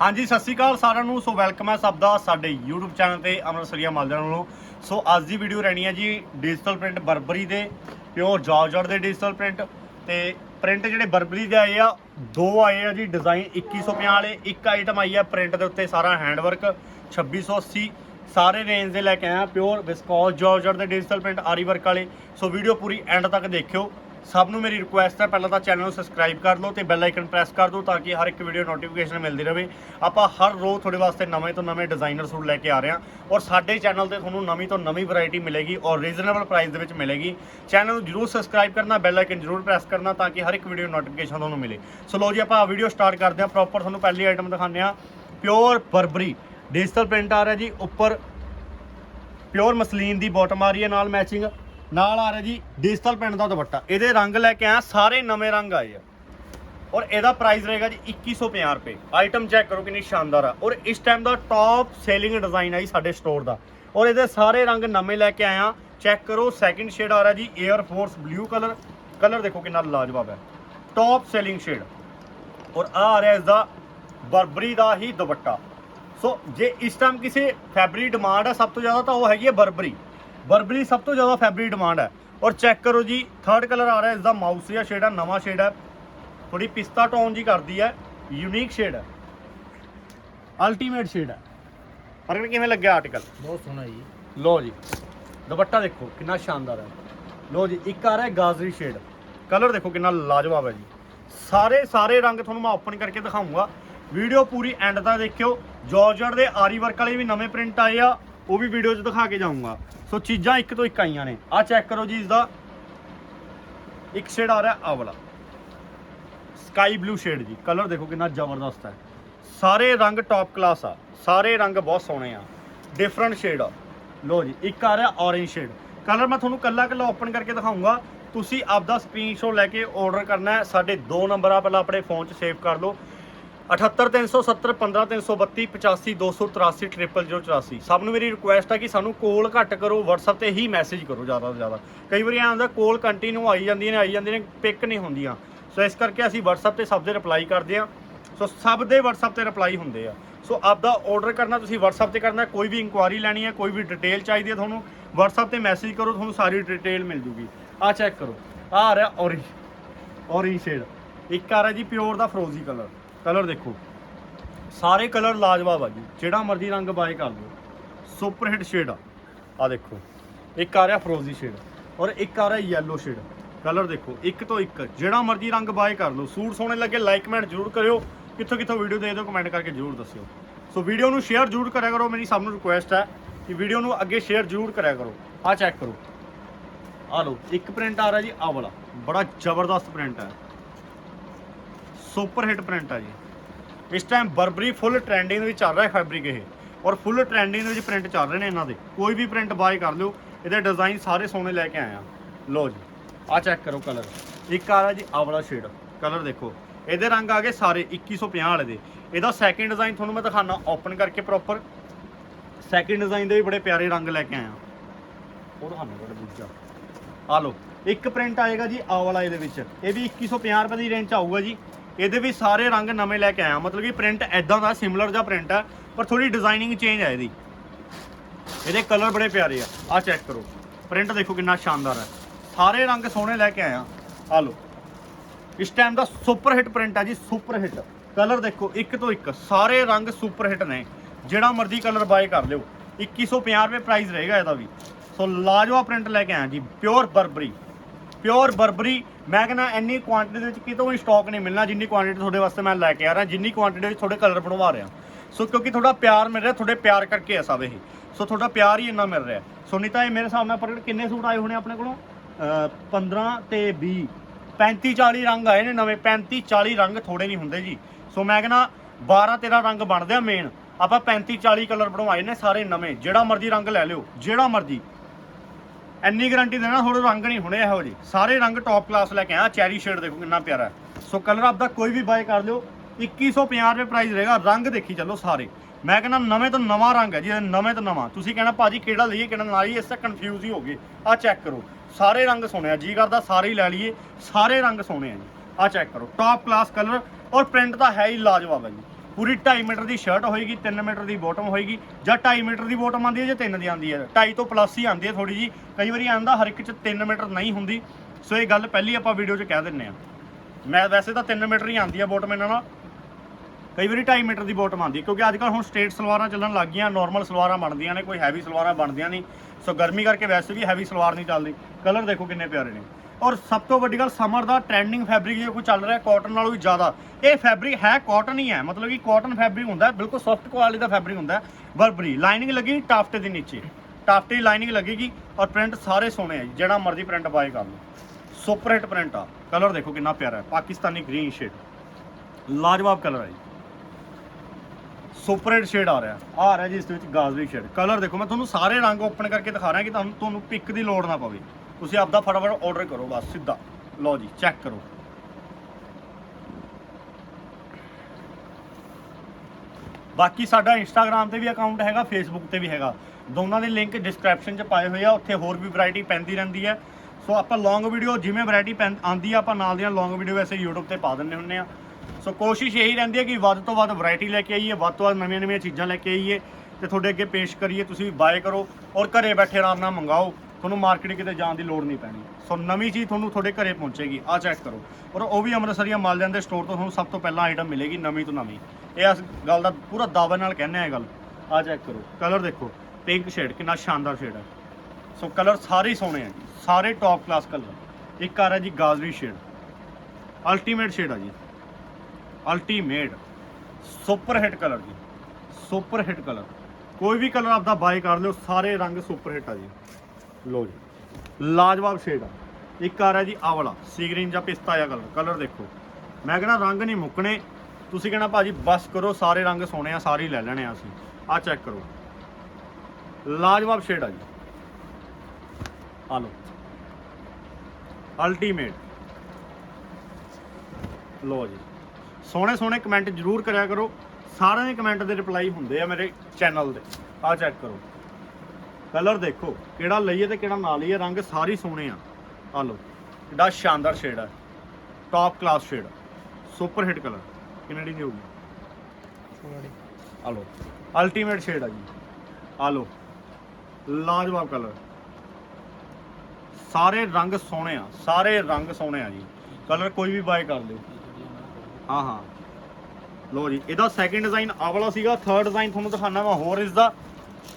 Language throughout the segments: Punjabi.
ਹਾਂਜੀ, ਸਤਿ ਸ਼੍ਰੀ ਅਕਾਲ ਸਾਰਿਆਂ ਨੂੰ। ਸੋ ਵੈਲਕਮ ਹੈ ਸਭ ਦਾ ਸਾਡੇ YouTube ਚੈਨਲ ਤੇ ਅੰਮ੍ਰਿਤਸਰੀਆ ਮਾਲਦਨ ਵੱਲੋਂ ਸੋ ਅੱਜ ਦੀ ਵੀਡੀਓ ਰਹਿਣੀ ਹੈ ਜੀ ਡਿਜੀਟਲ ਪ੍ਰਿੰਟ ਬਰਬਰੀ ਦੇ ਪਿਓਰ ਜਾਰਜਟ ਦੇ ਡਿਜੀਟਲ ਪ੍ਰਿੰਟ ਤੇ ਪ੍ਰਿੰਟ ਜਿਹੜੇ ਬਰਬਰੀ ਦੇ ਆਏ ਆ, ਦੋ ਆਏ ਆ ਜੀ ਡਿਜ਼ਾਈਨ 2150 ਵਾਲੇ। ਇੱਕ ਆਈਟਮ ਆਈ ਆ ਪ੍ਰਿੰਟ ਦੇ ਉੱਤੇ ਸਾਰਾ ਹੈਂਡ ਵਰਕ 2680 ਸਾਰੇ ਰੇਂਜ ਦੇ ਲੈ ਕੇ ਆਇਆ ਪਿਓਰ ਵਿਸਕੋਸ ਜਾਰਜਟ ਦੇ ਡਿਜੀਟਲ ਪ੍ਰਿੰਟ ਆਰੀ ਵਰਕ ਵਾਲੇ। ਸੋ ਵੀਡੀਓ ਪੂਰੀ ਐਂਡ ਤੱਕ ਦੇਖਿਓ। ਸਭ ਨੂੰ ਮੇਰੀ ਰਿਕੁਐਸਟ ਹੈ, ਪਹਿਲਾਂ ਤਾਂ ਚੈਨਲ ਨੂੰ ਸਬਸਕ੍ਰਾਈਬ ਕਰ ਲਓ ਤੇ ਬੈਲ ਆਈਕਨ ਪ੍ਰੈਸ ਕਰ ਦਿਓ ਤਾਂ ਕਿ ਹਰ ਇੱਕ ਵੀਡੀਓ ਨੋਟੀਫਿਕੇਸ਼ਨ ਮਿਲਦੀ ਰਹੇ। ਆਪਾਂ ਹਰ ਰੋਜ਼ ਤੁਹਾਡੇ ਵਾਸਤੇ ਨਵੇਂ ਤੋਂ ਨਵੇਂ ਡਿਜ਼ਾਈਨਰ ਸੂਟ ਲੈ ਕੇ ਆ ਰਹੇ ਹਾਂ ਔਰ ਸਾਡੇ ਚੈਨਲ ਤੇ ਤੁਹਾਨੂੰ ਨਵੀਂ ਤੋਂ ਨਵੀਂ ਵੈਰਾਈਟੀ ਮਿਲੇਗੀ ਔਰ ਰੀਜ਼ਨੇਬਲ ਪ੍ਰਾਈਸ ਦੇ ਵਿੱਚ ਮਿਲੇਗੀ। ਚੈਨਲ ਨੂੰ ਜਰੂਰ ਸਬਸਕ੍ਰਾਈਬ ਕਰਨਾ ਬੈਲ ਆਈਕਨ ਜਰੂਰ ਪ੍ਰੈਸ ਕਰਨਾ ਤਾਂ ਕਿ ਹਰ ਇੱਕ ਵੀਡੀਓ ਨੋਟੀਫਿਕੇਸ਼ਨ ਤੁਹਾਨੂੰ ਮਿਲੇ। ਸੋ ਲੋ ਜੀ, ਆਪਾਂ ਵੀਡੀਓ ਸਟਾਰਟ ਕਰਦੇ ਹਾਂ ਪ੍ਰੋਪਰ ਤੁਹਾਨੂੰ ਪਹਿਲੀ ਆਈਟਮ ਦਿਖਾਉਂਦੇ ਹਾਂ। ਪਿਓਰ ਬਰਬਰੀ ਡਿਜੀਟਲ ਪ੍ਰਿੰਟ ਆ ਰਿਹਾ ਜੀ, ਉੱਪਰ ਪਿਓਰ ਮਸਲੀਨ ਦੀ ਬਾਟਮ ਆ ਰਹੀ ਹੈ, ਨਾਲ ਮੈਚਿੰਗ ਨਾਲ ਆ ਰਿਹਾ ਜੀ ਡਿਜੀਟਲ ਪ੍ਰਿੰਟ ਦਾ ਦੁਪੱਟਾ। ਇਹਦੇ ਰੰਗ ਲੈ ਕੇ ਆਇਆ, ਸਾਰੇ ਨਵੇਂ ਰੰਗ ਆਏ ਆ। ਔਰ ਇਹਦਾ ਪ੍ਰਾਈਸ ਰਹੇਗਾ ਜੀ 2150 ਰੁਪਏ। ਆਈਟਮ ਚੈੱਕ ਕਰੋ ਕਿੰਨੀ ਸ਼ਾਨਦਾਰ ਆ। ਔਰ ਇਸ ਟਾਈਮ ਦਾ ਟੌਪ ਸੇਲਿੰਗ ਡਿਜ਼ਾਈਨ ਆ ਜੀ ਸਾਡੇ ਸਟੋਰ ਦਾ। ਔਰ ਇਹਦੇ ਸਾਰੇ ਰੰਗ ਨਵੇਂ ਲੈ ਕੇ ਆਇਆ। ਚੈੱਕ ਕਰੋ ਸੈਕਿੰਡ ਸ਼ੇਡ ਆ ਰਿਹਾ ਜੀ air force blue colour colour ਦੇਖੋ ਕਿੰਨਾ ਲਾਜਵਾਬ ਹੈ। ਟੌਪ ਸੇਲਿੰਗ ਸ਼ੇਡ ਔਰ ਆ ਆ ਰਿਹਾ ਇਸ ਦਾ ਬਰਬਰੀ ਦਾ ਹੀ ਦੁਪੱਟਾ। ਸੋ ਜੇ ਇਸ ਟਾਈਮ ਕਿਸੇ ਫੈਬਰਿਕ ਡਿਮਾਂਡ ਹੈ ਸਭ ਤੋਂ ਜ਼ਿਆਦਾ ਤਾਂ ਉਹ ਹੈਗੀ ਹੈ ਬਰਬਰੀ ਬਰਬਰੀ ਸਭ ਤੋਂ ਜ਼ਿਆਦਾ ਫੈਬਰਿਕ ਡਿਮਾਂਡ ਹੈ। ਔਰ ਚੈੱਕ ਕਰੋ ਜੀ ਥਰਡ ਕਲਰ ਆ ਰਿਹਾ ਇਸ ਦਾ ਮਾਊਸੀਆ ਸ਼ੇਡ ਹੈ ਨਵਾਂ ਸ਼ੇਡ ਹੈ ਥੋੜੀ ਪਿਸਤਾ ਟੋਨ ਜੀ ਕਰਦੀ ਹੈ ਯੂਨੀਕ ਸ਼ੇਡ ਹੈ। ਅਲਟੀਮੇਟ ਸ਼ੇਡ ਹੈ। ਪਰ ਕਿਵੇਂ ਲੱਗਿਆ ਆਰਟੀਕਲ ਬਹੁਤ ਸੋਹਣਾ ਜੀ। ਲੋ ਜੀ ਦੁਪੱਟਾ ਦੇਖੋ ਕਿੰਨਾ ਸ਼ਾਨਦਾਰ ਹੈ। ਲੋ ਜੀ ਇੱਕ ਆ ਰਿਹਾ ਗਾਜ਼ਰੀ ਸ਼ੇਡ ਕਲਰ ਦੇਖੋ ਕਿੰਨਾ ਲਾਜਵਾਬ ਹੈ ਜੀ। ਸਾਰੇ ਸਾਰੇ ਰੰਗ ਤੁਹਾਨੂੰ ਮੈਂ ਓਪਨ ਕਰਕੇ ਦਿਖਾਉਂਗਾ ਵੀਡੀਓ ਪੂਰੀ ਐਂਡ ਤੱਕ ਦੇਖਿਓ। ਜਾਰਜਟ ਦੇ ਆਰੀ ਵਰਕ ਵਾਲੇ ਵੀ ਨਵੇਂ ਪ੍ਰਿੰਟ ਆਏ ਆ ਉਹ ਵੀ ਵੀਡੀਓ 'ਚ ਦਿਖਾ ਕੇ ਜਾਊਂਗਾ। ਸੋ ਚੀਜ਼ਾਂ ਇੱਕ ਤੋਂ ਇੱਕ ਆਈਆਂ ਨੇ। ਆ ਚੈੱਕ ਕਰੋ ਜੀ ਇਸ ਦਾ ਇੱਕ ਸ਼ੇਡ ਆ ਰਿਹਾ ਆ ਵਾਲਾ। ਸਕਾਈ ਬਲੂ ਸ਼ੇਡ ਜੀ। ਕਲਰ ਦੇਖੋ ਕਿੰਨਾ ਜ਼ਬਰਦਸਤ ਹੈ। ਸਾਰੇ ਰੰਗ ਟੌਪ ਕਲਾਸ ਆ। ਸਾਰੇ ਰੰਗ ਬਹੁਤ ਸੋਹਣੇ ਆ। ਡਿਫਰੈਂਟ ਸ਼ੇਡ ਆ। ਲੋ ਜੀ, ਇੱਕ ਆ ਰਿਹਾ orange ਸ਼ੇਡ ਕਲਰ ਮੈਂ ਤੁਹਾਨੂੰ ਕੱਲਾ ਕੱਲਾ ਓਪਨ ਕਰਕੇ ਦਿਖਾਉਂਗਾ। ਤੁਸੀਂ ਆਪਦਾ ਸਕਰੀਨਸ਼ਾਟ ਲੈ ਕੇ ਆਰਡਰ ਕਰਨਾ ਹੈ। ਸਾਡੇ ਦੋ ਨੰਬਰ ਆ, ਪਹਿਲਾਂ ਆਪਣੇ ਫੋਨ 'ਚ ਸੇਵ ਕਰ ਲਓ। 78370 15332 85283 00084 ਸਭ ਨੂੰ ਮੇਰੀ ਰਿਕੁਐਸਟ ਆ ਕਿ ਸਾਨੂੰ ਕੋਲ ਘੱਟ ਕਰੋ, WhatsApp ਤੇ ਹੀ ਮੈਸੇਜ ਕਰੋ ਜ਼ਿਆਦਾ ਤੋਂ ਜ਼ਿਆਦਾ। ਕਈ ਵਾਰੀ ਐਂ ਹੁੰਦਾ, ਕੋਲ ਕੰਟੀਨਿਊ ਆਈ ਜਾਂਦੀਆਂ ਨੇ, ਆਈ ਜਾਂਦੀਆਂ ਨੇ ਪਿਕ ਨਹੀਂ ਹੁੰਦੀਆਂ। ਸੋ ਇਸ ਕਰਕੇ ਅਸੀਂ WhatsApp ਤੇ ਸਭ ਦੇ ਰਿਪਲਾਈ ਕਰਦੇ ਹਾਂ। ਸੋ ਸਭ ਦੇ WhatsApp ਤੇ ਰਿਪਲਾਈ ਹੁੰਦੇ ਆ। ਸੋ ਆਪਦਾ ਆਰਡਰ ਕਰਨਾ, ਤੁਸੀਂ WhatsApp ਤੇ ਕਰਨਾ, ਕੋਈ ਵੀ ਇਨਕੁਆਰੀ ਲੈਣੀ ਹੈ, ਕੋਈ ਵੀ ਡਿਟੇਲ ਚਾਹੀਦੀ ਹੈ ਤੁਹਾਨੂੰ, WhatsApp ਤੇ ਮੈਸੇਜ ਕਰੋ, ਤੁਹਾਨੂੰ ਸਾਰੀ ਡਿਟੇਲ ਮਿਲ ਜੂਗੀ। ਆ ਚੈੱਕ ਕਰੋ। ਆ ਆ ਰਿਹਾ ਔਰੇਂਜ ਔਰੇਂਜ ਸ਼ੇਡ ਇੱਕ ਆ ਰਿਹਾ ਜੀ ਪਿਓਰ ਦਾ ਫਰੋਜ਼ੀ ਕਲਰ ਕਲਰ ਦੇਖੋ। ਸਾਰੇ ਕਲਰ ਲਾਜਵਾਬ ਆ ਜੀ। ਜਿਹੜਾ ਮਰਜ਼ੀ ਰੰਗ ਬਾਏ ਕਰ ਲਓ। ਸੁਪਰ ਹਿੱਟ ਸ਼ੇਡ ਆ। ਆ ਦੇਖੋ। ਇੱਕ ਆ ਰਿਹਾ ਫਰੋਜ਼ੀ ਸ਼ੇਡ ਔਰ ਇੱਕ ਆ ਰਿਹਾ ਯੈਲੋ ਸ਼ੇਡ ਕਲਰ ਦੇਖੋ। ਇੱਕ ਤੋਂ ਇੱਕ। ਜਿਹੜਾ ਮਰਜ਼ੀ ਰੰਗ ਬਾਏ ਕਰ ਲਓ। ਸੂਟ ਸੋਹਣੇ ਲੱਗੇ ਲਾਈਕ ਕਮੈਂਟ ਜ਼ਰੂਰ ਕਰਿਓ। ਕਿੱਥੋਂ ਕਿੱਥੋਂ ਵੀਡੀਓ ਦੇ ਦਿਓ ਕਮੈਂਟ ਕਰਕੇ ਜ਼ਰੂਰ ਦੱਸਿਓ। ਸੋ ਵੀਡੀਓ ਨੂੰ ਸ਼ੇਅਰ ਜ਼ਰੂਰ ਕਰਿਆ ਕਰੋ। ਮੇਰੀ ਸਭ ਨੂੰ ਰਿਕੁਐਸਟ ਹੈ ਕਿ ਵੀਡੀਓ ਨੂੰ ਅੱਗੇ ਸ਼ੇਅਰ ਜ਼ਰੂਰ ਕਰਿਆ ਕਰੋ। ਆ ਚੈੱਕ ਕਰੋ। ਆ ਲਓ। ਇੱਕ ਪ੍ਰਿੰਟ ਆ ਰਿਹਾ ਜੀ ਆ ਵਾਲਾ। ਬੜਾ ਜ਼ਬਰਦਸਤ ਪ੍ਰਿੰਟ ਹੈ। ਸੁਪਰ ਹਿੱਟ ਪ੍ਰਿੰਟ ਆ ਜੀ। ਇਸ ਟਾਈਮ ਬਰਬਰੀ ਫੁੱਲ ਟ੍ਰੈਂਡਿੰਗ ਦੇ ਵਿੱਚ ਚੱਲ ਰਿਹਾ ਫੈਬਰਿਕ ਇਹ। ਔਰ ਫੁੱਲ ਟ੍ਰੈਂਡਿੰਗ ਦੇ ਵਿੱਚ ਪ੍ਰਿੰਟ ਚੱਲ ਰਹੇ ਨੇ ਇਹਨਾਂ ਦੇ। ਕੋਈ ਵੀ ਪ੍ਰਿੰਟ ਬਾਏ ਕਰ ਲਿਓ, ਇਹਦੇ ਡਿਜ਼ਾਈਨ ਸਾਰੇ ਸੋਹਣੇ ਲੈ ਕੇ ਆਇਆ ਲਓ ਜੀ ਆ ਚੈੱਕ ਕਰੋ ਕਲਰ ਇੱਕ ਆ ਰਿਹਾ ਜੀ ਆਵਲਾ ਸ਼ੇਡ ਕਲਰ ਦੇਖੋ। ਇਹਦੇ ਰੰਗ ਆ ਗਏ ਸਾਰੇ 2150 ਵਾਲੇ ਦੇ। ਇਹਦਾ ਸੈਕਿੰਡ ਡਿਜ਼ਾਈਨ ਤੁਹਾਨੂੰ ਮੈਂ ਦਿਖਾਣਾ ਓਪਨ ਕਰਕੇ ਪ੍ਰੋਪਰ ਸੈਕਿੰਡ ਡਿਜ਼ਾਈਨ ਦੇ ਵੀ ਬੜੇ ਪਿਆਰੇ ਰੰਗ ਲੈ ਕੇ ਆਇਆ ਉਹ ਤੁਹਾਨੂੰ ਬੜਾ ਦੂਜਾ। ਆ ਲਓ, ਇੱਕ ਪ੍ਰਿੰਟ ਆਏਗਾ ਜੀ ਆ ਵਾਲਾ ਇਹਦੇ ਵਿੱਚ। ਇਹ ਵੀ 2150 ਰੁਪਏ ਦੀ ਰੇਂਜ ਚ ਆਊਗਾ ਜੀ। ਇਹਦੇ ਵੀ ਸਾਰੇ ਰੰਗ ਨਵੇਂ ਲੈ ਕੇ ਆਇਆ। ਮਤਲਬ ਕਿ ਪ੍ਰਿੰਟ ਐਦਾਂ ਦਾ ਸਿਮਿਲਰ ਜਿਹਾ ਪ੍ਰਿੰਟ ਹੈ ਪਰ ਥੋੜੀ ਡਿਜ਼ਾਈਨਿੰਗ ਚੇਂਜ ਹੈ ਇਹਦੀ। ਇਹਦੇ ਕਲਰ ਬੜੇ ਪਿਆਰੇ ਆ। ਆ ਚੈੱਕ ਕਰੋ। ਪ੍ਰਿੰਟ ਦੇਖੋ ਕਿੰਨਾ ਸ਼ਾਨਦਾਰ ਹੈ ਸਾਰੇ ਰੰਗ ਸੋਹਣੇ ਲੈ ਕੇ ਆਇਆ। ਆ ਲਓ। ਇਸ ਟਾਈਮ ਦਾ ਸੁਪਰ ਹਿੱਟ ਪ੍ਰਿੰਟ ਆ ਜੀ ਸੁਪਰ ਹਿੱਟ ਕਲਰ ਦੇਖੋ, ਇੱਕ ਤੋਂ ਇੱਕ। ਸਾਰੇ ਰੰਗ ਸੁਪਰ ਹਿੱਟ ਨੇ। ਜਿਹੜਾ ਮਰਜ਼ੀ ਕਲਰ ਬਾਏ ਕਰ ਲਿਓ। 2150 ਰੁਪਏ ਪ੍ਰਾਈਸ ਰਹੇਗਾ ਇਹਦਾ ਵੀ। ਸੋ ਲਾਜਵਾ ਪ੍ਰਿੰਟ ਲੈ ਕੇ ਆਇਆ ਜੀ ਪਿਓਰ ਬਰਬਰੀ ਪਿਓਰ ਬਰਬਰੀ। ਮੈਂ ਕਹਿੰਦਾ ਇੰਨੀ ਕੁਆਂਟੀਟੀ ਦੇ ਵਿੱਚ ਕਿਤੋਂ ਵੀ ਸਟਾਕ ਨਹੀਂ ਮਿਲਣਾ, ਜਿੰਨੀ ਕੁਆਂਟੀਟੀ ਤੁਹਾਡੇ ਵਾਸਤੇ ਮੈਂ ਲੈ ਕੇ ਆ ਰਿਹਾ, ਜਿੰਨੀ ਕੁਆਂਟੀਟੀ ਵਿੱਚ ਤੁਹਾਡੇ ਕਲਰ ਬਣਵਾ ਰਿਹਾ। ਸੋ ਕਿਉਂਕਿ ਤੁਹਾਡਾ ਪਿਆਰ ਮਿਲ ਰਿਹਾ, ਤੁਹਾਡੇ ਪਿਆਰ ਕਰਕੇ ਆ ਸਭ ਇਹ। ਸੋ ਤੁਹਾਡਾ ਪਿਆਰ ਹੀ ਇੰਨਾ ਮਿਲ ਰਿਹਾ। ਸੋ ਨਹੀਂ ਤਾਂ ਇਹ ਮੇਰੇ ਹਿਸਾਬ ਨਾਲ ਪ੍ਰਗਟ ਕਿੰਨੇ ਸੂਟ ਆਏ ਹੋਣੇ ਆਪਣੇ ਕੋਲੋਂ? ਅਹ 15 ਤੇ 20 35 40 ਰੰਗ ਆਏ ਨੇ ਨਵੇਂ 35 40 ਰੰਗ ਥੋੜੇ ਨਹੀਂ ਹੁੰਦੇ ਜੀ। ਸੋ ਮੈਂ ਕਹਿੰਦਾ 12 13 ਰੰਗ ਬਣਦੇ ਆ ਮੇਨ ਆਪਾਂ 35 40 ਕਲਰ ਬਣਵਾਏ ਨੇ ਸਾਰੇ ਨਵੇਂ। ਜਿਹੜਾ ਮਰਜ਼ੀ ਰੰਗ ਲੈ ਲਿਓ, ਜਿਹੜਾ ਮਰਜ਼ੀ। ਇੰਨੀ ਗਾਰੰਟੀ ਦੇਣਾ ਥੋੜੇ ਰੰਗ ਨਹੀਂ ਹੋਣੇ ਇਹੋ ਜਿਹੇ। ਸਾਰੇ ਰੰਗ ਟੌਪ ਕਲਾਸ ਲੈ ਕੇ ਆਇਆ ਚੈਰੀ ਸ਼ੇਡ ਦੇਖੋ ਕਿੰਨਾ ਪਿਆਰਾ ਸੋ ਕਲਰ ਆਪਦਾ ਕੋਈ ਵੀ ਬਾਏ ਕਰ ਲਿਓ 2150 ਰੁਪਏ ਪ੍ਰਾਈਸ ਰਹੇਗਾ, ਰੰਗ ਦੇਖੀ ਚੱਲੋ ਸਾਰੇ। ਮੈਂ ਕਹਿੰਦਾ ਨਵੇਂ ਤੋਂ ਨਵਾਂ ਰੰਗ ਹੈ ਜੀ ਨਵੇਂ ਤੋਂ ਨਵਾਂ। ਤੁਸੀਂ ਕਹਿਣਾ, ਭਾਜੀ ਕਿਹੜਾ ਲਈਏ, ਕਿਹੜਾ ਨਾ ਲਈਏ? ਇਸ ਤਾਂ ਕਨਫਿਊਜ਼ ਹੀ ਹੋ ਗਏ। ਆ ਚੈੱਕ ਕਰੋ। ਸਾਰੇ ਰੰਗ ਸੋਹਣੇ ਆ, ਜੀ ਕਰਦਾ, ਸਾਰੇ ਹੀ ਲੈ ਲਈਏ। ਸਾਰੇ ਰੰਗ ਸੋਹਣੇ ਆ ਜੀ। ਆ ਚੈੱਕ ਕਰੋ। ਟੌਪ ਕਲਾਸ ਕਲਰ ਔਰ ਪ੍ਰਿੰਟ ਤਾਂ ਹੈ ਹੀ ਲਾਜਵਾਬ ਹੈ ਜੀ। ਪੂਰੀ 2.5 ਮੀਟਰ ਦੀ ਸ਼ਰਟ ਹੋਏਗੀ 3 ਮੀਟਰ ਦੀ ਬਾਟਮ ਹੋਏਗੀ। ਜਾਂ 2.5 ਮੀਟਰ ਦੀ ਬਾਟਮ ਆਉਂਦੀ ਹੈ ਜਾਂ 3 ਦੀ ਆਉਂਦੀ ਹੈ? 2.5 ਤੋਂ ਪਲੱਸ ਹੀ ਆਉਂਦੀ ਹੈ ਥੋੜੀ ਜੀ ਕਈ ਵਾਰੀ ਆਂਦਾ ਹਰ ਇੱਕ ਚ 3 ਮੀਟਰ ਨਹੀਂ ਹੁੰਦੀ। ਸੋ ਇਹ ਗੱਲ ਪਹਿਲੀ ਆਪਾਂ ਵੀਡੀਓ 'ਚ ਕਹਿ ਦਿੰਨੇ ਆ ਮੈਂ ਵੈਸੇ ਤਾਂ 3 ਮੀਟਰ ਹੀ ਆਉਂਦੀ ਹੈ ਬਾਟਮ ਇਹਨਾਂ ਨਾਲ। ਕਈ ਵਾਰੀ 2.5 ਮੀਟਰ ਦੀ ਬਾਟਮ ਆਉਂਦੀ ਕਿਉਂਕਿ ਅੱਜ ਕੱਲ ਹੁਣ ਸਟੇਟ ਸਲਵਾਰਾਂ ਚੱਲਣ ਲੱਗ ਗਈਆਂ ਨਾਰਮਲ ਸਲਵਾਰਾਂ ਬਣਦੀਆਂ ਨੇ, ਕੋਈ ਹੈਵੀ ਸਲਵਾਰਾਂ ਬਣਦੀਆਂ ਨਹੀਂ। ਸੋ ਗਰਮੀ ਕਰਕੇ ਵੈਸੇ ਵੀ ਹੈਵੀ ਸਲਵਾਰ ਨਹੀਂ ਚੱਲਦੀ। ਕਲਰ ਦੇਖੋ ਕਿੰਨੇ ਪਿਆਰੇ ਨੇ। ਔਰ ਸਭ ਤੋਂ ਵੱਡੀ ਗੱਲ ਸਮਰ ਦਾ ਟ੍ਰੈਂਡਿੰਗ ਫੈਬਰਿਕ ਜੇ ਕੋਈ ਚੱਲ ਰਿਹਾ ਕਾਟਨ ਨਾਲੋਂ ਵੀ ਜ਼ਿਆਦਾ। ਇਹ ਫੈਬਰਿਕ ਹੈ ਕਾਟਨ ਹੀ ਹੈ, ਮਤਲਬ ਕਿ ਕਾਟਨ ਫੈਬਰਿਕ ਹੁੰਦਾ, ਬਿਲਕੁਲ ਸੌਫਟ ਕੁਆਲਿਟੀ ਦਾ ਫੈਬਰਿਕ ਹੁੰਦਾ ਬਰਬਰੀ ਲਾਈਨਿੰਗ ਲੱਗੀ ਟਾਫਟੇ ਦੇ ਨੀਚੇ। ਟਾਫਟੇ ਦੀ ਲਾਈਨਿੰਗ ਲੱਗੇਗੀ ਔਰ ਪ੍ਰਿੰਟ ਸਾਰੇ ਸੋਹਣੇ ਆ ਜੀ, ਜਿਹੜਾ ਮਰਜ਼ੀ ਪ੍ਰਿੰਟ ਬਾਏ ਕਰ ਲਓ। ਸੁਪਰ ਹਿੱਟ ਪ੍ਰਿੰਟ ਆ। ਕਲਰ ਦੇਖੋ ਕਿੰਨਾ ਪਿਆਰਾ ਹੈ, ਪਾਕਿਸਤਾਨੀ ਗ੍ਰੀਨ ਸ਼ੇਡ ਲਾਜਵਾਬ ਕਲਰ ਹੈ ਜੀ। ਸੁਪਰ ਹਿੱਟ ਸ਼ੇਡ ਆ ਰਿਹਾ। ਆ ਰਿਹਾ ਜੀ ਇਸ ਦੇ ਵਿੱਚ ਗਾਜ਼ਰੀ ਸ਼ੇਡ ਕਲਰ ਦੇਖੋ, ਮੈਂ ਤੁਹਾਨੂੰ ਸਾਰੇ ਰੰਗ ਓਪਨ ਕਰਕੇ ਦਿਖਾ ਰਿਹਾ ਕਿ ਤੁਹਾਨੂੰ ਤੁਹਾਨੂੰ ਪਿਕ ਦੀ ਲੋੜ ਨਾ ਪਵੇ। ਤੁਸੀਂ ਆਪਦਾ ਫਟਾਫਟ ਆਰਡਰ ਕਰੋ ਬਸ, ਸਿੱਧਾ। ਲਓ ਜੀ ਚੈੱਕ ਕਰੋ। ਬਾਕੀ ਸਾਡਾ ਇੰਸਟਾਗ੍ਰam ਤੇ ਵੀ ਅਕਾਊਂਟ ਹੈਗਾ ਫੇਸਬੁੱਕ ਤੇ ਵੀ ਹੈਗਾ। ਦੋਨਾਂ ਦੇ ਲਿੰਕ ਡਿਸਕ੍ਰਿਪਸ਼ਨ 'ਚ ਪਾਏ ਹੋਏ ਆ, ਉੱਥੇ ਹੋਰ ਵੀ ਵੈਰਾਈਟੀ ਪੈਂਦੀ ਰਹਿੰਦੀ ਹੈ। ਸੋ ਆਪਾਂ ਲੌਂਗ ਵੀਡੀਓ ਜਿਵੇਂ ਵੈਰਾਈਟੀ ਆਂਦੀ ਆ, ਆਪਾਂ ਨਾਲ ਦੀਆਂ ਲੌਂਗ ਵੀਡੀਓ ਵੈਸੇ YouTube ਤੇ ਪਾ ਦਿੰਨੇ ਹੁੰਨੇ ਆ। ਸੋ ਕੋਸ਼ਿਸ਼ ਇਹੀ ਰਹਿੰਦੀ ਹੈ ਕਿ ਵੱਧ ਤੋਂ ਵੱਧ ਵੈਰਾਈਟੀ ਲੈ ਕੇ ਆਈਏ, ਵੱਧ ਤੋਂ ਵੱਧ ਨਵੀਆਂ ਨਵੀਆਂ ਚੀਜ਼ਾਂ ਲੈ ਕੇ ਆਈਏ ਤੇ ਤੁਹਾਡੇ ਅੱਗੇ ਪੇਸ਼ ਕਰੀਏ, ਤੁਸੀਂ ਬਾਏ ਕਰੋ ਔਰ ਘਰੇ ਬੈਠੇ ਆਰਾਮ ਨਾਲ ਮੰਗਾਓ। ਤੁਹਾਨੂੰ ਮਾਰਕੀਟ ਕਿਤੇ ਜਾਣ ਦੀ ਲੋੜ ਨਹੀਂ ਪੈਣੀ। ਸੋ ਨਵੀਂ ਚੀਜ਼ ਤੁਹਾਨੂੰ ਤੁਹਾਡੇ ਘਰੇ ਪਹੁੰਚੇਗੀ ਆ ਚੈੱਕ ਕਰੋ। ਔਰ ਉਹ ਵੀ ਅੰਮ੍ਰਿਤਸਰੀਆ ਮਾਲ ਜਾਂਦੇ ਸਟੋਰ ਤੋਂ ਤੁਹਾਨੂੰ ਸਭ ਤੋਂ ਪਹਿਲਾਂ ਆਈਟਮ ਮਿਲੇਗੀ ਨਵੀਂ ਤੋਂ ਨਵੀਂ। ਇਹ ਇਸ ਗੱਲ ਦਾ ਪੂਰਾ ਦਾਅਵੇ ਨਾਲ ਕਹਿੰਦੇ ਆ ਇਹ ਗੱਲ। ਆ ਚੈੱਕ ਕਰੋ। ਕਲਰ ਦੇਖੋ। ਪਿੰਕ ਸ਼ੇਡ ਕਿੰਨਾ ਸ਼ਾਨਦਾਰ ਸ਼ੇਡ ਹੈ ਸੋ ਕਲਰ ਸਾਰੇ ਹੀ ਸੋਹਣੇ ਆ ਜੀ। ਸਾਰੇ ਟੌਪ ਕਲਾਸ ਕਲਰ ਇੱਕ ਆ ਰਿਹਾ ਜੀ ਗਾਜ਼ਰੀ ਸ਼ੇਡ ਅਲਟੀਮੇਟ ਸ਼ੇਡ ਆ ਜੀ। ਅਲਟੀਮੇਟ ਸੁਪਰ ਹਿੱਟ ਕਲਰ ਜੀ। ਸੁਪਰ ਹਿੱਟ ਕਲਰ ਕੋਈ ਵੀ ਕਲਰ ਆਪਦਾ ਬਾਏ ਕਰ ਲਿਓ, ਸਾਰੇ ਰੰਗ ਸੁਪਰ ਹਿੱਟ ਆ ਜੀ। ਲੋ ਜੀ। ਲਾਜਵਾਬ ਸ਼ੇਡ ਆ। ਇੱਕ ਆ ਰਿਹਾ ਜੀ ਆਹ ਵਾਲਾ ਸੀ ਗ੍ਰੀਨ ਜਾਂ ਪਿਸਤਾ ਜਾਂ ਕਲਰ ਕਲਰ ਦੇਖੋ। ਮੈਂ ਕਹਿੰਦਾ ਰੰਗ ਨਹੀਂ ਮੁੱਕਣੇ। ਤੁਸੀਂ ਕਹਿਣਾ ਭਾਜੀ, ਬਸ ਕਰੋ, ਸਾਰੇ ਰੰਗ ਸੋਹਣੇ ਆ, ਸਾਰੇ ਹੀ ਲੈ ਲੈਣੇ ਆ ਅਸੀਂ। ਆ ਚੈੱਕ ਕਰੋ। ਲਾਜਵਾਬ ਸ਼ੇਡ ਆ ਜੀ। ਆ ਲੋ ਅਲਟੀਮੇਟ ਲੋ ਜੀ। ਸੋਹਣੇ ਸੋਹਣੇ ਕਮੈਂਟ ਜਰੂਰ ਕਰਿਆ ਕਰੋ। ਸਾਰਿਆਂ ਦੇ ਕਮੈਂਟ ਦੇ ਰਿਪਲਾਈ ਹੁੰਦੇ ਆ ਮੇਰੇ ਚੈਨਲ ਦੇ। ਆ ਚੈੱਕ ਕਰੋ। ਕਲਰ ਦੇਖੋ, ਕਿਹੜਾ ਲਈਏ ਤੇ ਕਿਹੜਾ ਨਾ ਲਈਏ, ਰੰਗ ਸਾਰੇ ਸੋਹਣੇ ਆ। ਆ ਲੋ ਕਿੱਡਾ ਸ਼ਾਨਦਾਰ ਸ਼ੇਡ ਆ। Top class shade super hit colour ਕਿੰਨੇ ਦੀ ਹੋਊਗੀ? ਆ ਲੋ ਅਲਟੀਮੇਟ ਸ਼ੇਡ ਆ ਜੀ। ਆ ਲਓ, ਲਾਜਵਾਬ ਕਲਰ ਸਾਰੇ ਰੰਗ ਸੋਹਣੇ ਆ, ਸਾਰੇ ਰੰਗ ਸੋਹਣੇ ਆ ਜੀ। ਕਲਰ ਕੋਈ ਵੀ ਬਾਏ ਕਰ ਲਿਓ ਹਾਂ ਹਾਂ। ਲੋ ਜੀ, ਇਹਦਾ ਸੈਕਿੰਡ ਡਿਜ਼ਾਈਨ ਆ ਵਾਲਾ ਸੀਗਾ ਥਰਡ ਡਿਜ਼ਾਈਨ ਤੁਹਾਨੂੰ ਦਿਖਾਣਾ ਵਾ, ਹੋਰ ਇਸ ਦਾ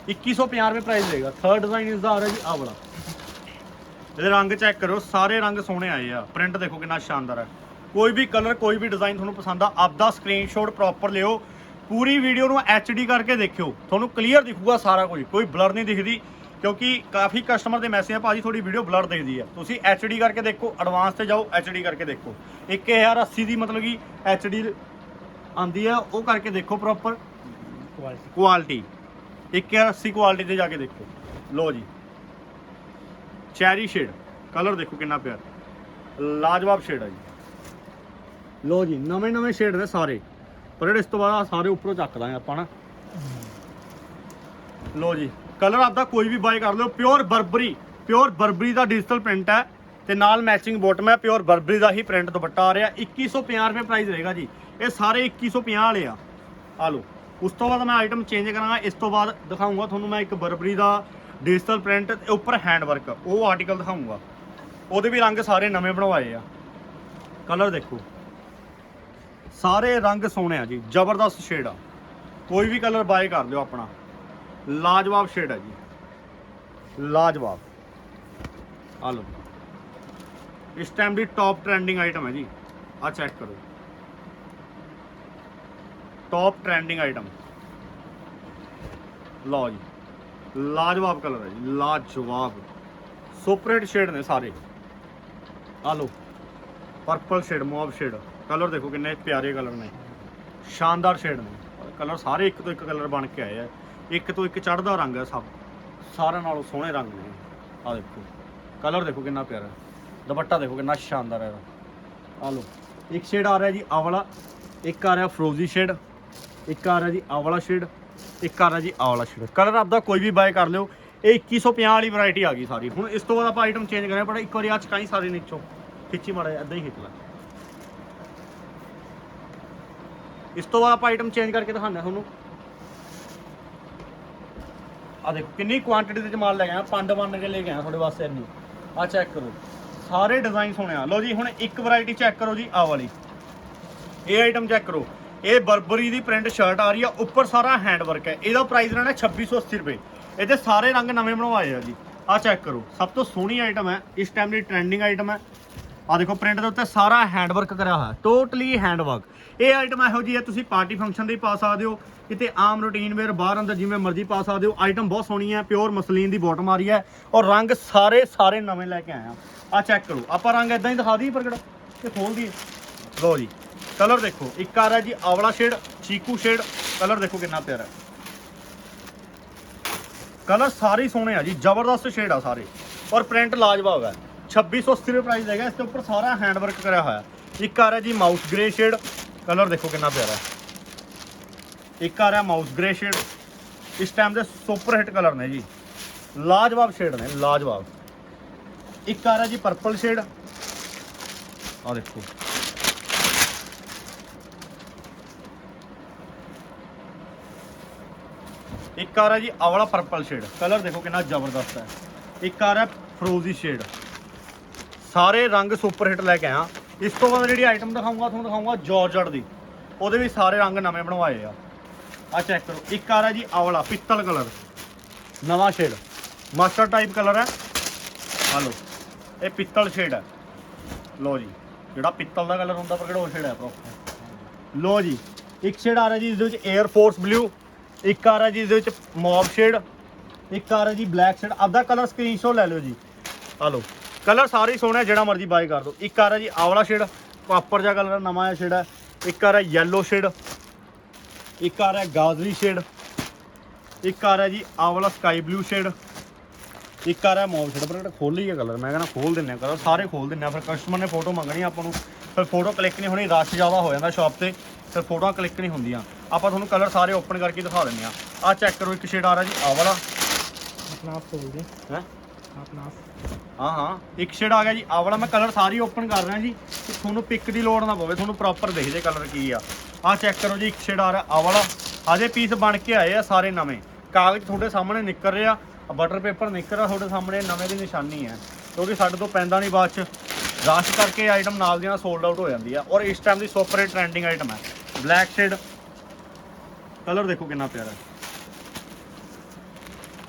2150 ਰੁਪਏ ਪ੍ਰਾਈਸ ਰਹੇਗਾ ਥਰਡ ਡਿਜ਼ਾਈਨ ਇਸ ਦਾ ਆ ਰਿਹਾ ਜੀ ਆ ਵਾਲਾ। ਇਹਦੇ ਰੰਗ ਚੈੱਕ ਕਰੋ ਸਾਰੇ ਰੰਗ ਸੋਹਣੇ ਆਏ ਆ। ਪ੍ਰਿੰਟ ਦੇਖੋ ਕਿੰਨਾ ਸ਼ਾਨਦਾਰ ਹੈ ਕੋਈ ਵੀ ਕਲਰ ਕੋਈ ਵੀ ਡਿਜ਼ਾਈਨ ਤੁਹਾਨੂੰ ਪਸੰਦ ਆ ਆਪਦਾ ਸਕਰੀਨਸ਼ਾਟ ਪ੍ਰੋਪਰ ਲਿਓ। ਪੂਰੀ ਵੀਡੀਓ ਨੂੰ ਐਚਡੀ ਕਰਕੇ ਦੇਖਿਓ। ਤੁਹਾਨੂੰ ਕਲੀਅਰ ਦਿਖੂਗਾ ਸਾਰਾ ਕੁਝ। ਕੋਈ ਬਲਰ ਨਹੀਂ ਦਿਖਦੀ ਕਿਉਂਕਿ ਕਾਫੀ ਕਸਟਮਰ ਦੇ ਮੈਸੇਜ ਆ ਭਾਜੀ ਥੋੜੀ ਵੀਡੀਓ ਬਲਰ ਦਿਖਦੀ ਹੈ ਤੁਸੀਂ ਐਚਡੀ ਕਰਕੇ ਦੇਖੋ ਐਡਵਾਂਸ ਤੇ ਜਾਓ ਐਚਡੀ ਕਰਕੇ ਦੇਖੋ। 1080 ਦੀ ਮਤਲਬ ਕਿ ਐਚਡੀ ਆਂਦੀ ਆ ਉਹ ਕਰਕੇ ਦੇਖੋ ਪ੍ਰੋਪਰ ਕੁਆਲਿਟੀ 1080 ਕੁਆਲਿਟੀ ਤੇ ਜਾ ਕੇ ਦੇਖੋ। ਲੋ ਜੀ। ਚੈਰੀ ਸ਼ੇਡ ਕਲਰ ਦੇਖੋ ਕਿੰਨਾ ਪਿਆਰਾ। ਲਾਜਵਾਬ ਸ਼ੇਡ ਆ ਜੀ। ਲੋ ਜੀ, ਨਵੇਂ ਨਵੇਂ ਸ਼ੇਡ ਨੇ ਸਾਰੇ। ਪਰ ਜਿਹੜੇ ਇਸ ਤੋਂ ਬਾਅਦ ਸਾਰੇ ਉੱਪਰੋਂ ਚੱਕਦਾ ਦਾਂਗੇ ਆਪਾਂ ਨਾ। ਲੋ ਜੀ ਕਲਰ ਆਪਦਾ ਕੋਈ ਵੀ ਬਾਈ ਕਰ ਲਿਓ। ਪਿਓਰ ਬਰਬਰੀ ਪਿਓਰ ਬਰਬਰੀ ਦਾ ਡਿਜੀਟਲ ਪ੍ਰਿੰਟ ਹੈ। ਤੇ ਨਾਲ ਮੈਚਿੰਗ ਬੋਟਮ ਹੈ। ਪਿਓਰ ਬਰਬਰੀ ਦਾ ਹੀ ਪ੍ਰਿੰਟ ਦੁਪੱਟਾ ਆ ਰਿਹਾ। 2150 ਰੁਪਏ ਪ੍ਰਾਈਸ ਰਹੇਗਾ ਜੀ। ਇਹ ਸਾਰੇ 2150 ਵਾਲੇ ਆ। ਆ ਲੋ ਉਸ ਤੋਂ ਬਾਅਦ ਮੈਂ ਆਈਟਮ ਚੇਂਜ ਕਰਾਂਗਾ, ਇਸ ਤੋਂ ਬਾਅਦ ਦਿਖਾਉਂਗਾ ਤੁਹਾਨੂੰ ਮੈਂ ਇੱਕ ਬਰਬਰੀ ਦਾ ਡਿਜੀਟਲ ਪ੍ਰਿੰਟ ਤੇ ਉੱਪਰ ਹੈਂਡ ਵਰਕ ਉਹ ਆਰਟੀਕਲ ਦਿਖਾਉਂਗਾ। ਉਹਦੇ ਵੀ ਰੰਗ ਸਾਰੇ ਨਵੇਂ ਬਣਵਾਏ ਆ। ਕਲਰ ਦੇਖੋ। ਸਾਰੇ ਰੰਗ ਸੋਹਣੇ ਆ ਜੀ, ਜ਼ਬਰਦਸਤ ਸ਼ੇਡ ਆ। ਕੋਈ ਵੀ ਕਲਰ ਬਾਏ ਕਰ ਲਿਓ ਆਪਣਾ। ਲਾਜਵਾਬ ਸ਼ੇਡ ਹੈ ਜੀ। ਲਾਜਵਾਬ। ਆ ਲਓ। ਇਸ ਟਾਈਮ ਦੀ ਟੌਪ ਟ੍ਰੈਂਡਿੰਗ ਆਈਟਮ ਹੈ ਜੀ। ਆ ਚੈੱਕ ਕਰੋ। ਟੌਪ ਟ੍ਰੈਂਡਿੰਗ ਆਈਟਮ ਲਓ ਜੀ, ਲਾਜਵਾਬ ਕਲਰ ਹੈ ਜੀ, ਲਾਜਵਾਬ। ਸੁਪਰੇਟ ਸ਼ੇਡ ਨੇ ਸਾਰੇ। ਆ ਲਓ purple shade mauve shade colour ਦੇਖੋ ਕਿੰਨੇ ਪਿਆਰੇ ਕਲਰ ਨੇ। ਸ਼ਾਨਦਾਰ ਸ਼ੇਡ ਨੇ। ਕਲਰ ਸਾਰੇ ਇੱਕ ਤੋਂ ਇੱਕ ਕਲਰ ਬਣ ਕੇ ਆਏ ਆ। ਇੱਕ ਤੋਂ ਇੱਕ ਚੜ੍ਹਦਾ ਰੰਗ ਹੈ ਸਭ। ਸਾਰਿਆਂ ਨਾਲੋਂ ਸੋਹਣੇ ਰੰਗ ਨੇ। ਆ ਦੇਖੋ ਕਲਰ ਦੇਖੋ ਕਿੰਨਾ ਪਿਆਰਾ ਦੁਪੱਟਾ ਦੇਖੋ ਕਿੰਨਾ ਸ਼ਾਨਦਾਰ ਹੈ ਇਹਦਾ। ਆ ਲਓ, ਇੱਕ ਸ਼ੇਡ ਆ ਰਿਹਾ ਜੀ, ਆਵਲਾ। ਇੱਕ ਆ ਰਿਹਾ ਫਰੋਜ਼ੀ ਸ਼ੇਡ ਇੱਕ ਆ ਰਿਹਾ ਜੀ ਆਹ ਵਾਲਾ ਸ਼ੇਡ ਇੱਕ ਆ ਰਿਹਾ ਜੀ ਆ ਵਾਲਾ ਸ਼ੇਡ ਕਲਰ ਆਪਦਾ ਕੋਈ ਵੀ ਬਾਏ ਕਰ ਲਿਓ। ਇਹ 2150 ਵਾਲੀ ਵੈਰਾਈਟੀ ਆ ਗਈ ਸਾਰੀ। ਹੁਣ ਇਸ ਤੋਂ ਬਾਅਦ ਆਪਾਂ ਆਈਟਮ ਚੇਂਜ ਕਰਾਂਗੇ ਪਰ ਇੱਕ ਵਾਰੀ ਆ ਚਕਾਈ ਸਾਰੇ ਨੀਚੋਂ। ਖਿੱਚੀ ਮਾੜਾ ਜਿਹਾ, ਏਦਾਂ ਹੀ ਖਿੱਚ ਲੈ। ਇਸ ਤੋਂ ਬਾਅਦ ਆਪਾਂ ਆਈਟਮ ਚੇਂਜ ਕਰਕੇ ਦਿਖਾਉਂਦੇ ਹਾਂ ਤੁਹਾਨੂੰ। ਆ ਦੇਖੋ, ਕਿੰਨੀ ਕੁਆਂਟੀਟੀ ਦੇ ਵਿੱਚ ਮਾਲ ਲੈ ਗਏ ਆਇਆ। ਪੰਡ ਬੰਨ ਕੇ ਲੈ ਕੇ ਆਇਆ ਤੁਹਾਡੇ ਵਾਸਤੇ ਇੰਨੀ। ਆ ਚੈੱਕ ਕਰੋ। ਸਾਰੇ ਡਿਜ਼ਾਈਨ ਸੋਹਣੇ ਆ। ਲਓ ਜੀ, ਹੁਣ ਇੱਕ ਵੈਰਾਈਟੀ ਚੈੱਕ ਕਰੋ ਜੀ ਆ ਵਾਲੀ। ਇਹ ਆਈਟਮ ਚੈੱਕ ਕਰੋ। ਇਹ ਬਰਬਰੀ ਦੀ ਪ੍ਰਿੰਟ ਸ਼ਰਟ ਆ ਰਹੀ ਆ, ਉੱਪਰ ਸਾਰਾ ਹੈਂਡ ਵਰਕ ਹੈ। ਇਹਦਾ ਪ੍ਰਾਈਸ ਰਹਿਣਾ 2680 ਰੁਪਏ। ਇਹਦੇ ਸਾਰੇ ਰੰਗ ਨਵੇਂ ਬਣਵਾਏ ਆ ਜੀ। ਆ ਚੈੱਕ ਕਰੋ। ਸਭ ਤੋਂ ਸੋਹਣੀ ਆਈਟਮ ਹੈ, ਇਸ ਟਾਈਮ ਦੀ ਟ੍ਰੈਂਡਿੰਗ ਆਈਟਮ ਹੈ। ਆ ਦੇਖੋ ਪ੍ਰਿੰਟ ਦੇ ਉੱਤੇ ਸਾਰਾ ਹੈਂਡ ਵਰਕ ਕਰਿਆ ਹੋਇਆ ਟੋਟਲੀ ਹੈਂਡ ਵਰਕ ਇਹ ਆਈਟਮ ਇਹੋ ਜੀ ਹੈ, ਤੁਸੀਂ ਪਾਰਟੀ ਫੰਕਸ਼ਨ ਦੇ ਪਾ ਸਕਦੇ ਹੋ। ਕਿਤੇ ਆਮ ਰੂਟੀਨ ਵੇਅਰ ਬਾਹਰ ਅੰਦਰ ਜਿਵੇਂ ਮਰਜ਼ੀ ਪਾ ਸਕਦੇ ਹੋ। ਆਈਟਮ ਬਹੁਤ ਸੋਹਣੀ ਹੈ ਪਿਓਰ ਮਸਲੀਨ ਦੀ ਬਾਟਮ ਆ ਰਹੀ ਹੈ ਔਰ ਰੰਗ ਸਾਰੇ ਸਾਰੇ ਨਵੇਂ ਲੈ ਕੇ ਆਏ ਆ। ਆ ਚੈੱਕ ਕਰੋ। ਆਪਾਂ ਰੰਗ ਇਦਾਂ ਹੀ ਦਿਖਾ ਦਈਏ ਪ੍ਰਗਟ ਤੇ ਖੋਲ ਦਈਏ। ਲਓ ਜੀ। ਕਲਰ ਦੇਖੋ, ਇੱਕ ਆ ਰਿਹਾ ਜੀ ਆਵਲਾ ਸ਼ੇਡ ਚੀਕੂ ਸ਼ੇਡ ਕਲਰ ਦੇਖੋ ਕਿੰਨਾ ਪਿਆਰਾ ਕਲਰ ਸਾਰੇ ਸੋਹਣੇ ਆ ਜੀ, ਜ਼ਬਰਦਸਤ ਸ਼ੇਡ ਆ ਸਾਰੇ ਔਰ ਪ੍ਰਿੰਟ ਲਾਜਵਾਬ ਹੈ। 2680 ਰੁਪਏ ਪ੍ਰਾਈਸ ਹੈਗਾ, ਇਸ ਦੇ ਉੱਪਰ ਸਾਰਾ ਹੈਂਡ ਵਰਕ ਕਰਿਆ ਹੋਇਆ ਇੱਕ ਆ ਰਿਹਾ ਜੀ ਮਾਊਸ ਗ੍ਰੇ ਸ਼ੇਡ ਕਲਰ ਦੇਖੋ ਕਿੰਨਾ ਪਿਆਰਾ ਇੱਕ ਆ ਰਿਹਾ ਮਾਊਸ ਗ੍ਰੇ ਸ਼ੇਡ ਇਸ ਟਾਈਮ ਦੇ ਸੁਪਰ ਹਿੱਟ ਕਲਰ ਨੇ ਜੀ। ਲਾਜਵਾਬ ਸ਼ੇਡ ਨੇ, ਲਾਜਵਾਬ। ਇੱਕ ਆ ਰਿਹਾ ਜੀ ਪਰਪਲ ਸ਼ੇਡ ਆ ਦੇਖੋ। ਇੱਕ ਆ ਰਿਹਾ ਜੀ ਆਹ ਵਾਲਾ ਪਰਪਲ ਸ਼ੇਡ ਕਲਰ ਦੇਖੋ ਕਿੰਨਾ ਜ਼ਬਰਦਸਤ ਹੈ। ਇੱਕ ਆ ਰਿਹਾ ਫਰੋਜ਼ੀ ਸ਼ੇਡ ਸਾਰੇ ਰੰਗ ਸੁਪਰ ਹਿੱਟ ਲੈ ਕੇ ਆਇਆ ਇਸ ਤੋਂ ਬਾਅਦ ਜਿਹੜੀ ਆਈਟਮ ਦਿਖਾਊਂਗਾ, ਤੁਹਾਨੂੰ ਦਿਖਾਊਂਗਾ ਜਾਰਜਟ ਦੀ। ਉਹਦੇ ਵੀ ਸਾਰੇ ਰੰਗ ਨਵੇਂ ਬਣਵਾਏ ਆ। ਆ ਚੈੱਕ ਕਰੋ। ਇੱਕ ਆ ਰਿਹਾ ਜੀ ਆਹ ਵਾਲਾ ਪਿੱਤਲ ਕਲਰ। ਨਵਾਂ ਸ਼ੇਡ ਮਾਸਟਰ ਟਾਈਪ ਕਲਰ ਹੈ। ਆ ਲਓ, ਇਹ ਪਿੱਤਲ ਸ਼ੇਡ ਹੈ। ਲੋ ਜੀ, ਜਿਹੜਾ ਪਿੱਤਲ ਦਾ ਕਲਰ ਹੁੰਦਾ ਪਰ ਕਿਹੜਾ ਉਹ ਸ਼ੇਡ ਹੈ ਪ੍ਰੋਪਰ ਲਓ ਜੀ, ਇੱਕ ਸ਼ੇਡ ਆ ਰਿਹਾ ਜੀ, ਇਸ ਦੇ ਵਿੱਚ 에ਅਰ ਫੋਰਸ ਬਲੂ ਇੱਕ ਆ ਰਿਹਾ ਜੀ ਇਸ ਦੇ ਵਿੱਚ ਮੌਬ ਸ਼ੇਡ, ਇੱਕ ਆ ਰਿਹਾ ਜੀ ਬਲੈਕ ਸ਼ੇਡ। ਆਪਦਾ ਕਲਰ ਸਕਰੀਨਸ਼ਾਟ ਲੈ ਲਿਓ ਜੀ। ਆ ਲਓ। ਕਲਰ ਸਾਰੇ ਹੀ ਸੋਹਣੇ ਜਿਹੜਾ ਮਰਜ਼ੀ ਬਾਈ ਕਰ ਦਿਓ। ਇੱਕ ਆ ਰਿਹਾ ਜੀ ਆਵਲਾ ਸ਼ੇਡ ਪਾਪਰ ਜਿਹਾ ਕਲਰ ਨਵਾਂ ਜਿਹਾ ਸ਼ੇਡ ਹੈ ਇੱਕ ਆ ਰਿਹਾ ਯੈਲੋ ਸ਼ੇਡ ਇੱਕ ਆ ਰਿਹਾ ਗਾਜ਼ਰੀ ਸ਼ੇਡ ਇੱਕ ਆ ਰਿਹਾ ਜੀ ਆਵਲਾ ਸਕਾਈ ਬਲੂ ਸ਼ੇਡ ਇੱਕ ਆ ਰਿਹਾ ਮੌਬ ਸ਼ੇਡ। ਪਰ ਜਿਹੜਾ ਖੋਲ ਲਈਏ ਕਲਰ ਮੈਂ ਕਹਿੰਦਾ ਖੋਲ ਦਿੰਨੇ ਆ ਕਲਰ ਸਾਰੇ ਖੋਲ ਦਿੰਨੇ ਆ। ਫਿਰ ਕਸਟਮਰ ਨੇ ਫੋਟੋ ਮੰਗਣੀ ਆਪਾਂ ਨੂੰ। ਫਿਰ ਫੋਟੋ ਕਲਿੱਕ ਨਹੀਂ ਹੋਣੀ ਰਸ਼ ਜ਼ਿਆਦਾ ਹੋ ਜਾਂਦਾ ਸ਼ਾਪ ਤੇ, ਫਿਰ ਫੋਟੋਆਂ ਕਲਿੱਕ ਨਹੀਂ ਹੁੰਦੀਆਂ। ਆਪਾਂ ਤੁਹਾਨੂੰ ਕਲਰ ਸਾਰੇ ਓਪਨ ਕਰਕੇ ਦਿਖਾ ਦਿੰਦੇ ਆ ਆ ਚੈੱਕ ਕਰੋ ਇੱਕ ਸ਼ੇਡ ਆ ਰਿਹਾ ਜੀ ਆ ਵਾਲਾ। ਆਪਣਾ ਆਪ ਖੋਲ ਦੇ ਹੈ? ਆਪਣਾ ਆਪ। ਹਾਂ ਹਾਂ। ਇੱਕ ਸ਼ੇਡ ਆ ਗਿਆ ਜੀ ਆ ਵਾਲਾ ਮੈਂ ਕਲਰ ਸਾਰੀ ਓਪਨ ਕਰ ਰਿਹਾ ਜੀ ਕਿ ਤੁਹਾਨੂੰ ਪਿੱਕ ਦੀ ਲੋੜ ਨਾ ਪਵੇ ਤੁਹਾਨੂੰ ਪ੍ਰੋਪਰ ਦਿਖ ਜੇ ਕਲਰ ਕੀ ਆ। ਆ ਚੈੱਕ ਕਰੋ ਜੀ ਇੱਕ ਸ਼ੇਡ ਆ ਰਿਹਾ ਆ ਵਾਲਾ। ਹਜੇ ਪੀਸ ਬਣ ਕੇ ਆਏ ਆ ਸਾਰੇ ਨਵੇਂ। ਕਾਗਜ਼ ਤੁਹਾਡੇ ਸਾਹਮਣੇ ਨਿਕਲ ਰਿਹਾ ਬਟਰ ਪੇਪਰ ਨਿਕਲ ਰਿਹਾ ਤੁਹਾਡੇ ਸਾਹਮਣੇ ਨਵੇਂ ਦੀ ਨਿਸ਼ਾਨੀ ਹੈ। ਕਿਉਂਕਿ ਸਾਡੇ ਤੋਂ ਪੈਂਦਾ ਨਹੀਂ ਬਾਅਦ ਚ। ਰਾਸ਼ ਕਰਕੇ ਆਈਟਮ ਨਾਲ ਦੀਆਂ ਸੋਲਡ ਆਊਟ ਹੋ ਜਾਂਦੀ ਆ। ਔਰ ਇਸ ਟਾਈਮ ਦੀ ਸੁਪਰ ਟ੍ਰੈਂਡਿੰਗ ਆਈਟਮ ਹੈ। ਬਲੈਕ ਸ਼ੇਡ ਕਲਰ ਦੇਖੋ ਕਿੰਨਾ ਪਿਆਰਾ ਹੈ।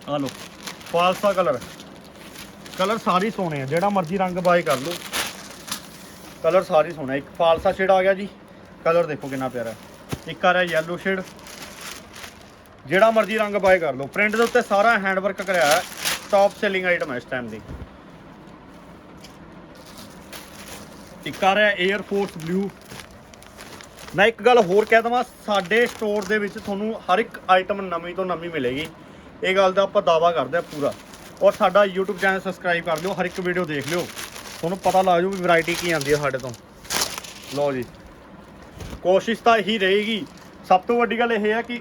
ਆ ਲੋ ਫਾਲਸਾ ਕਲਰ। ਕਲਰ ਸਾਰੇ ਸੋਹਣੇ ਆ, ਜਿਹੜਾ ਮਰਜ਼ੀ ਰੰਗ ਬਾਏ ਕਰ ਲਓ। ਕਲਰ ਸਾਰੇ ਸੋਹਣਾ ਇੱਕ ਫਾਲਸਾ ਸ਼ੇਡ ਆ ਗਿਆ ਜੀ, ਕਲਰ ਦੇਖੋ ਕਿੰਨਾ ਪਿਆਰਾ ਇੱਕ ਆ ਰਿਹਾ ਯੈਲੋ ਸ਼ੇਡ ਜਿਹੜਾ ਮਰਜ਼ੀ ਰੰਗ ਬਾਏ ਕਰ ਲਓ। ਪ੍ਰਿੰਟ ਦੇ ਉੱਤੇ ਸਾਰਾ ਹੈਂਡ ਵਰਕ ਕਰਿਆ ਹੈ ਟੌਪ ਸੈਲਿੰਗ ਆਈਟਮ ਹੈ ਇਸ ਟਾਈਮ ਦੀ। ਇੱਕ ਆ ਰਿਹਾ 에ਅਰ ਫੋਰਸ ਬਲੂ ਮੈਂ ਇੱਕ ਗੱਲ ਹੋਰ ਕਹਿ ਦਵਾਂ, ਸਾਡੇ ਸਟੋਰ ਦੇ ਵਿੱਚ ਤੁਹਾਨੂੰ ਹਰ ਇੱਕ ਆਈਟਮ ਨਵੀਂ ਤੋਂ ਨਵੀਂ ਮਿਲੇਗੀ। ਇਹ ਗੱਲ ਦਾ ਆਪਾਂ ਦਾਵਾ ਕਰਦੇ ਆ ਪੂਰਾ। ਔਰ ਸਾਡਾ YouTube ਚੈਨਲ ਸਬਸਕ੍ਰਾਈਬ ਕਰ ਲਿਓ, ਹਰ ਇੱਕ ਵੀਡੀਓ ਦੇਖ ਲਿਓ। ਤੁਹਾਨੂੰ ਪਤਾ ਲੱਗ ਜੂ ਵੀ ਵੈਰਾਈਟੀ ਕੀ ਆਉਂਦੀ ਹੈ ਸਾਡੇ ਤੋਂ। ਲਓ ਜੀ। ਕੋਸ਼ਿਸ਼ ਤਾਂ ਇਹੀ ਰਹੇਗੀ। ਸਭ ਤੋਂ ਵੱਡੀ ਗੱਲ ਇਹ ਹੈ ਕਿ